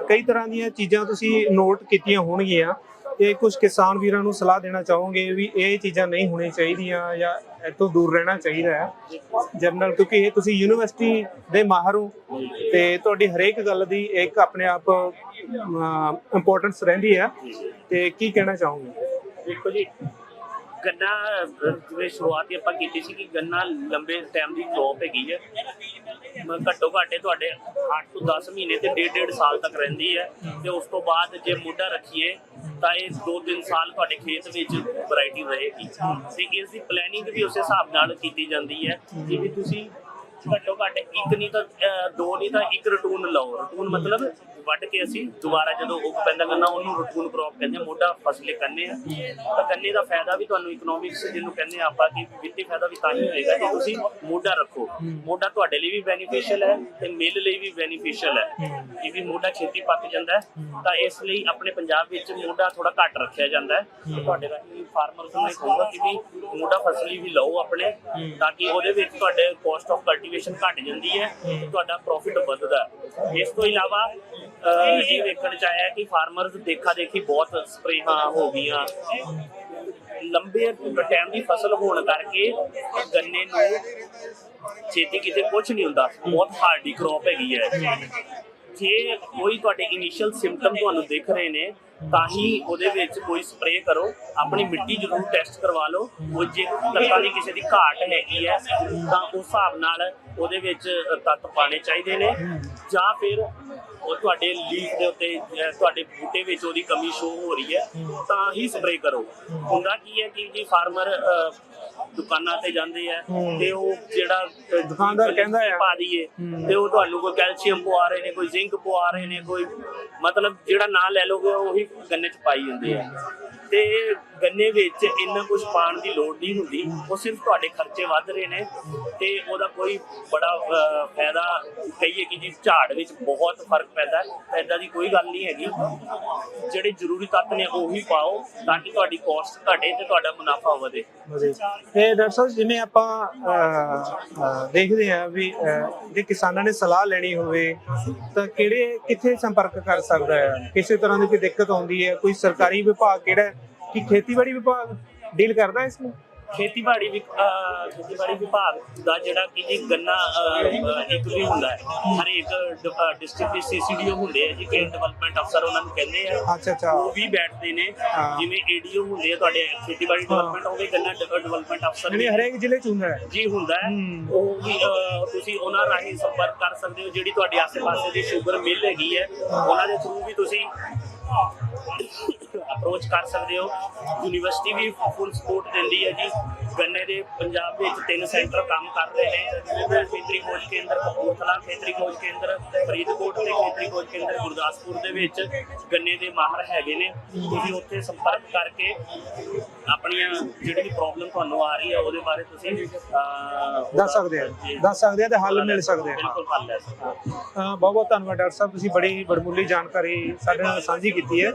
ਕਈ ਤਰ੍ਹਾਂ ਦੀਆਂ ਚੀਜ਼ਾਂ ਤੁਸੀਂ ਨੋਟ ਕੀਤੀਆਂ ਹੋਣਗੀਆਂ, ਤੇ ਕੁਝ ਕਿਸਾਨ ਵੀਰਾਂ ਨੂੰ ਸਲਾਹ ਦੇਣਾ ਚਾਹੋਗੇ ਵੀ ਇਹ ਚੀਜ਼ਾਂ ਨਹੀਂ ਹੋਣੀਆਂ ਚਾਹੀਦੀਆਂ ਜਾਂ ਇੱਥੋਂ ਦੂਰ ਰਹਿਣਾ ਚਾਹੀਦਾ ਹੈ। ਜਨਰਲ ਕਿਉਂਕਿ ਇਹ ਤੁਸੀਂ ਯੂਨੀਵਰਸਿਟੀ ਦੇ ਮਾਹਰ ਹੋ ਤੇ ਤੁਹਾਡੀ ਹਰੇਕ ਗੱਲ ਦੀ ਇੱਕ ਆਪਣੇ ਆਪ ਇੰਪੋਰਟੈਂਸ ਰਹਿੰਦੀ ਹੈ। ਤੇ ਕੀ ਕਹਿਣਾ ਚਾਹੋਗੇ?
ਦੇਖੋ ਜੀ ਗੰਨਾ ਅਹ, ਜਿਵੇਂ ਸ਼ੁਰੂਆਤ ਹੀ ਆਪਾਂ ਕੀਤੀ ਸੀ ਕਿ ਗੰਨਾ ਲੰਬੇ ਟਾਈਮ ਦੀ ਕ੍ਰੌਪ ਹੈਗੀ ਹੈ। ਮ- ਘੱਟੋ ਘਾਟੇ ਤੁਹਾਡੇ 8 ਤੋਂ 10 ਮਹੀਨੇ ਤੇ ਡੇਢ ਡੇਢ ਸਾਲ ਤੱਕ ਰਹਿੰਦੀ ਹੈ। ਤੇ ਉਸ ਤੋਂ ਬਾਅਦ ਜੇ ਮੋਢਾ ਰੱਖੀਏ ਤਾਂ ਇਹ 2-3 ਸਾਲ ਤੁਹਾਡੇ ਖੇਤ ਵਿੱਚ ਵੈਰਾਈਟੀ ਰਹੇਗੀ। ਤੇ ਇਸ ਦੀ ਪਲੈਨਿੰਗ ਵੀ ਉਸੇ ਹਿਸਾਬ ਨਾਲ ਕੀਤੀ ਜਾਂਦੀ ਹੈ। ਜਿਵੇਂ ਤੁਸੀਂ ਘੱਟੋ ਘੱਟ ਇੱਕ ਨਹੀਂ ਤਾਂ ਦੋ ਨਹੀਂ ਤਾਂ ਇੱਕ ਰਟੂਨ ਲਓ। ਰਟੂਨ ਮਤਲਬ ਵੱਢ ਕੇ ਅਸੀਂ ਦੁਬਾਰਾ ਜਦੋਂ ਉਗ ਪੈਂਦਾ ਗੰਨਾ ਉਹਨੂੰ ਰਟੂਨ ਕ੍ਰੌਪ ਕਹਿੰਦੇ ਆ ਮੋਢਾ ਫਸਲੇ ਕਰਨੇ ਆ। ਤਾਂ ਗੰਨੇ ਦਾ ਫਾਇਦਾ ਵੀ ਤੁਹਾਨੂੰ ਇਕਨੋਮਿਕਸ ਜਿਹਨੂੰ ਕਹਿੰਦੇ ਆ ਆਪਾਂ ਕਿ ਵਿੱਤੀ ਫਾਇਦਾ ਵੀ ਤਾਂ ਹੀ ਹੋਏਗਾ ਜੇ ਤੁਸੀਂ ਮੋਢਾ ਰੱਖੋ। ਮੋਢਾ ਤੁਹਾਡੇ ਲਈ ਵੀ ਬੈਨੀਫੀਸ਼ੀਅਲ ਹੈ ਤੇ ਮਿਲ ਲਈ ਵੀ ਬੈਨੀਫੀਸ਼ੀਅਲ ਹੈ। ਇਹ ਵੀ ਮੋਢਾ ਛੇਤੀ ਪੱਕ ਜਾਂਦਾ ਤਾਂ ਇਸ ਲਈ ਆਪਣੇ ਪੰਜਾਬ ਵਿੱਚ ਮੋਢਾ ਥੋੜਾ ਘੱਟ ਰੱਖਿਆ ਜਾਂਦਾ ਹੈ। ਤੁਹਾਡੇ ਰਾਹੀਂ ਫਾਰਮਰਸ ਨੂੰ ਇਹ ਕਹੂੰਗਾ ਕਿ ਵੀ ਮੋਢਾ ਫਸਲੀ ਵੀ ਲਓ ਆਪਣੇ ਤਾਂ ਕਿ ਉਹਦੇ ਵਿੱਚ ਤੁਹਾਡੇ ਕੋਸਟ ਆਫ ਕਲਟੀਵੇਸ਼ਨ ਘਟ ਜਾਂਦੀ ਹੈ ਤੁਹਾਡਾ ਪ੍ਰੋਫਿਟ ਵੱਧਦਾ ਇਸ ਤੋਂ ਇਲਾਵਾ ਇਹ ਵੇਖਣ ਚ ਆਇਆ ਕਿ ਫਾਰਮਰਸ ਦੇਖਾ ਦੇਖੀ ਬਹੁਤ ਸਪਰੇਹਾਂ ਹੋ ਗਈਆਂ। ਲੰਬੇ ਟਾਈਮ ਦੀ ਫਸਲ ਹੋਣ ਕਰਕੇ ਗੰਨੇ ਨੂੰ ਛੇਤੀ ਕਿਤੇ ਕੁਝ ਨਹੀਂ ਹੁੰਦਾ। ਬਹੁਤ ਹਾਰਡੀ ਕ੍ਰੌਪ ਹੈਗੀ ਹੈ। ਜੇ ਕੋਈ ਤੁਹਾਡੇ ਇਨੀਸ਼ੀਅਲ ਸਿੰਪਟਮ ਤੁਹਾਨੂੰ ਦਿਖ ਰਹੇ ਨੇ, ਤਾਂ ਹੀ ਉਹਦੇ ਵਿੱਚ ਕੋਈ ਸਪਰੇਅ ਕਰੋ। ਆਪਣੀ ਮਿੱਟੀ ਜ਼ਰੂਰ ਟੈਸਟ ਕਰਵਾ ਲਓ। ਉਹ ਜੇ ਤੱਤਾਂ ਦੀ ਕਿਸੇ ਦੀ ਘਾਟ ਹੈਗੀ ਹੈ, ਤਾਂ ਉਸ ਹਿਸਾਬ ਨਾਲ ਉਹਦੇ ਵਿੱਚ ਤੱਤ ਪਾਣੇ ਚਾਹੀਦੇ ਨੇ ਜਾਂ ਫਿਰ ਉਹ ਤੁਹਾਡੇ ਲੀਫ ਦੇ ਉੱਤੇ ਤੁਹਾਡੇ ਬੂਟੇ ਵਿੱਚ ਉਹਦੀ ਕਮੀ ਸ਼ੋ ਹੋ ਰਹੀ ਹੈ ਤਾਂ ਹੀ ਸਪਰੇਅ ਕਰੋ ਹੁੰਦਾ ਕੀ ਹੈ ਕਿ ਜੀ ਫਾਰਮਰ ਦੁਕਾਨਾਂ ਤੇ ਜਾਂਦੇ ਆ। ਤੇ ਉਹ ਜਿਹੜਾ
ਦੁਕਾਨਦਾਰ ਕਹਿੰਦਾ ਆ।
ਪਾ ਦਈਏ। ਤੇ ਉਹ ਤੁਹਾਨੂੰ ਕੋਈ ਕੈਲਸ਼ੀਅਮ ਪਵਾ ਰਹੇ ਨੇ ਕੋਈ ਜ਼ਿੰਕ ਪਵਾ ਰਹੇ ਨੇ ਕੋਈ ਮਤਲਬ ਜਿਹੜਾ ਨਾਂ ਲੈ ਲੋਗੇ ਉਹੀ ਗੰਨੇ ਚ ਪਾਈ ਜਾਂਦੇ ਆ ਤੇ ਗੰਨੇ ਵਿੱਚ ਇੰਨਾ ਕੁਝ ਪਾਉਣ ਦੀ ਲੋੜ ਨਹੀਂ ਹੁੰਦੀ, ਉਹ ਸਿਰਫ ਤੁਹਾਡੇ ਖਰਚੇ ਵੱਧ ਰਹੇ ਨੇ ਤੇ ਉਹਦਾ ਕੋਈ ਬੜਾ ਫਾਇਦਾ ਕਹੀਏ ਕਿ ਜੀ ਝਾੜ ਵਿੱਚ ਬਹੁਤ ਫ਼ਰਕ ਪੈਂਦਾ ਹੈ ਐਦਾਂ ਦੀ ਕੋਈ ਗੱਲ ਨਹੀਂ ਹੈਗੀ। ਜਿਹੜੇ ਜ਼ਰੂਰੀ ਤੱਤ ਨੇ ਉਹੀ ਪਾਓ ਤਾਂ ਕਿ ਤੁਹਾਡੀ ਕਾਸਟ ਘਟੇ ਤੇ ਤੁਹਾਡਾ ਮੁਨਾਫਾ ਵਧੇ।
ਤੇ ਡਾਕਟਰ ਸਾਹਿਬ, ਜਿਵੇਂ ਆਪਾਂ ਦੇਖਦੇ ਹਾਂ ਵੀ ਜੇ ਕਿਸਾਨਾਂ ਨੇ ਸਲਾਹ ਲੈਣੀ ਹੋਵੇ ਤਾਂ ਕਿਹੜੇ, ਕਿੱਥੇ ਸੰਪਰਕ ਕਰ ਸਕਦਾ ਹੈ? ਕਿਸੇ ਤਰ੍ਹਾਂ ਦੀ ਕੋਈ ਦਿੱਕਤ ਆਉਂਦੀ ਹੈ? ਕੋਈ ਸਰਕਾਰੀ ਵਿਭਾਗ ਕਿਹੜਾ ਕਿ ਖੇਤੀਬਾੜੀ ਵਿਭਾਗ ਡੀਲ ਕਰਦਾ ਇਸ ਨੂੰ?
ਖੇਤੀਬਾੜੀ ਵਿ- ਅਹ ਖੇਤੀਬਾੜੀ ਵਿਭਾਗ ਦਾ ਜਿਹੜਾ ਕਿ ਜੀ ਗੰਨਾ ਅਹ, ਅਹ, ਇੱਕ ਵੀ ਹੁੰਦਾ ਹੈ। ਹਰੇਕ ਡਿਸਟ੍ਰਿਕਟ ਦੇ ਸੀਸੀਡੀਓ ਹੁੰਦੇ ਆ ਜੀ ਖੇਤ ਡਿਵੈਲਪਮੈਂਟ ਅਫਸਰ ਉਹਨਾਂ ਨੂੰ ਕਹਿੰਦੇ ਆ।
ਅੱਛਾ ਅੱਛਾ।
ਉਹ ਵੀ ਬੈਠਦੇ ਨੇ।
ਹਾਂ।
ਜਿਵੇਂ ਏਡੀਓ ਹੁੰਦੇ ਆ ਤੁਹਾਡੇ ਖੇਤੀਬਾੜੀ ਡਿਵੈਲਪਮੈਂਟ ਹੋਵੇ ਗੰਨਾ ਡਿਵੈਲਪਮੈਂਟ ਅਫਸਰ
ਜਿਹੜੀ
ਵੀ
ਹਰੇਕ ਜ਼ਿਲ੍ਹੇ ਚ ਹੁੰਦਾ ਹੈ।
ਜੀ ਹੁੰਦਾ ਹੈ। ਉਹ ਵੀ ਅਹ, ਤੁਸੀਂ ਉਹਨਾਂ ਰਾਹੀਂ ਸੰਪਰਕ ਕਰ ਸਕਦੇ ਹੋ ਜਿਹੜੀ ਤੁਹਾਡੇ ਆਸ-ਪਾਸੇ ਦੀ ਸ਼ੂਗਰ ਮਿਲ ਹੈਗੀ ਹੈ ਉਹਨਾਂ ਦੇ ਥਰੂ ਵੀ ਤੁਸੀਂ ਅਪਰੋਚ ਕਰ ਸਕਦੇ ਹੋ। ਯੂਨੀਵਰਸਿਟੀ ਵੀ ਫੁੱਲ ਸਪੋਰਟ ਦਿੰਦੀ ਹੈ ਜੀ। ਗੰਨੇ ਦੇ ਪੰਜਾਬ ਵਿੱਚ ਤਿੰਨ ਸੈਂਟਰ ਕੰਮ ਕਰ ਰਹੇ ਨੇ। ਖੇਤਰੀ ਖੋਜ ਕੇਂਦਰ ਕਪੂਰਥਲਾ ਖੇਤਰੀ ਖੋਜ ਕੇਂਦਰ ਫਰੀਦਕੋਟ ਤੇ ਖੇਤਰੀ ਖੋਜ ਕੇਂਦਰ ਗੁਰਦਾਸਪੁਰ ਦੇ ਵਿੱਚ ਗੰਨੇ ਦੇ ਮਾਹਰ ਹੈਗੇ ਨੇ। ਤੁਸੀਂ ਉੱਥੇ ਸੰਪਰਕ ਕਰਕੇ ਆਪਣੀਆਂ ਜਿਹੜੀ ਵੀ ਪ੍ਰੋਬਲਮ ਤੁਹਾਨੂੰ ਆ ਰਹੀ ਹੈ ਉਹਦੇ ਬਾਰੇ ਤੁਸੀਂ
ਦੱਸ ਸਕਦੇ ਆ।
ਜੀ,
ਦੱਸ ਸਕਦੇ ਆ ਤੇ ਹੱਲ ਮਿਲ ਸਕਦੇ ਆ।
ਬਿਲਕੁਲ ਹੱਲ ਹੋ।
ਬਹੁਤ ਬਹੁਤ ਧੰਨਵਾਦ ਡਾਕਟਰ ਸਾਹਿਬ। ਤੁਸੀਂ ਬੜੀ ਬੜਮੁੱਲੀ ਜਾਣਕਾਰੀ ਸਾਡੇ ਨਾਲ ਸਾਂਝੀ ਕੀਤੀ ਹੈ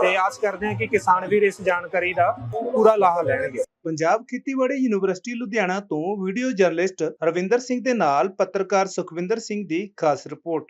ਤੇ ਆਸ ਕਰਦੇ ਹਾਂ ਕਿ ਕਿਸਾਨ ਵੀਰ ਇਸ ਜਾਣਕਾਰੀ ਦਾ ਪੂਰਾ ਲਾਹਾ ਲੈਣਗੇ। ਪੰਜਾਬ ਖੇਤੀਬਾੜੀ ਯੂਨੀਵਰਸਿਟੀ ਲੁਧਿਆਣਾ ਤੋਂ ਵੀਡੀਓ ਜਰਨਲਿਸਟ ਰਵਿੰਦਰ ਸਿੰਘ ਦੇ ਨਾਲ ਪੱਤਰਕਾਰ ਸੁਖਵਿੰਦਰ ਸਿੰਘ ਦੀ ਖਾਸ ਰਿਪੋਰਟ।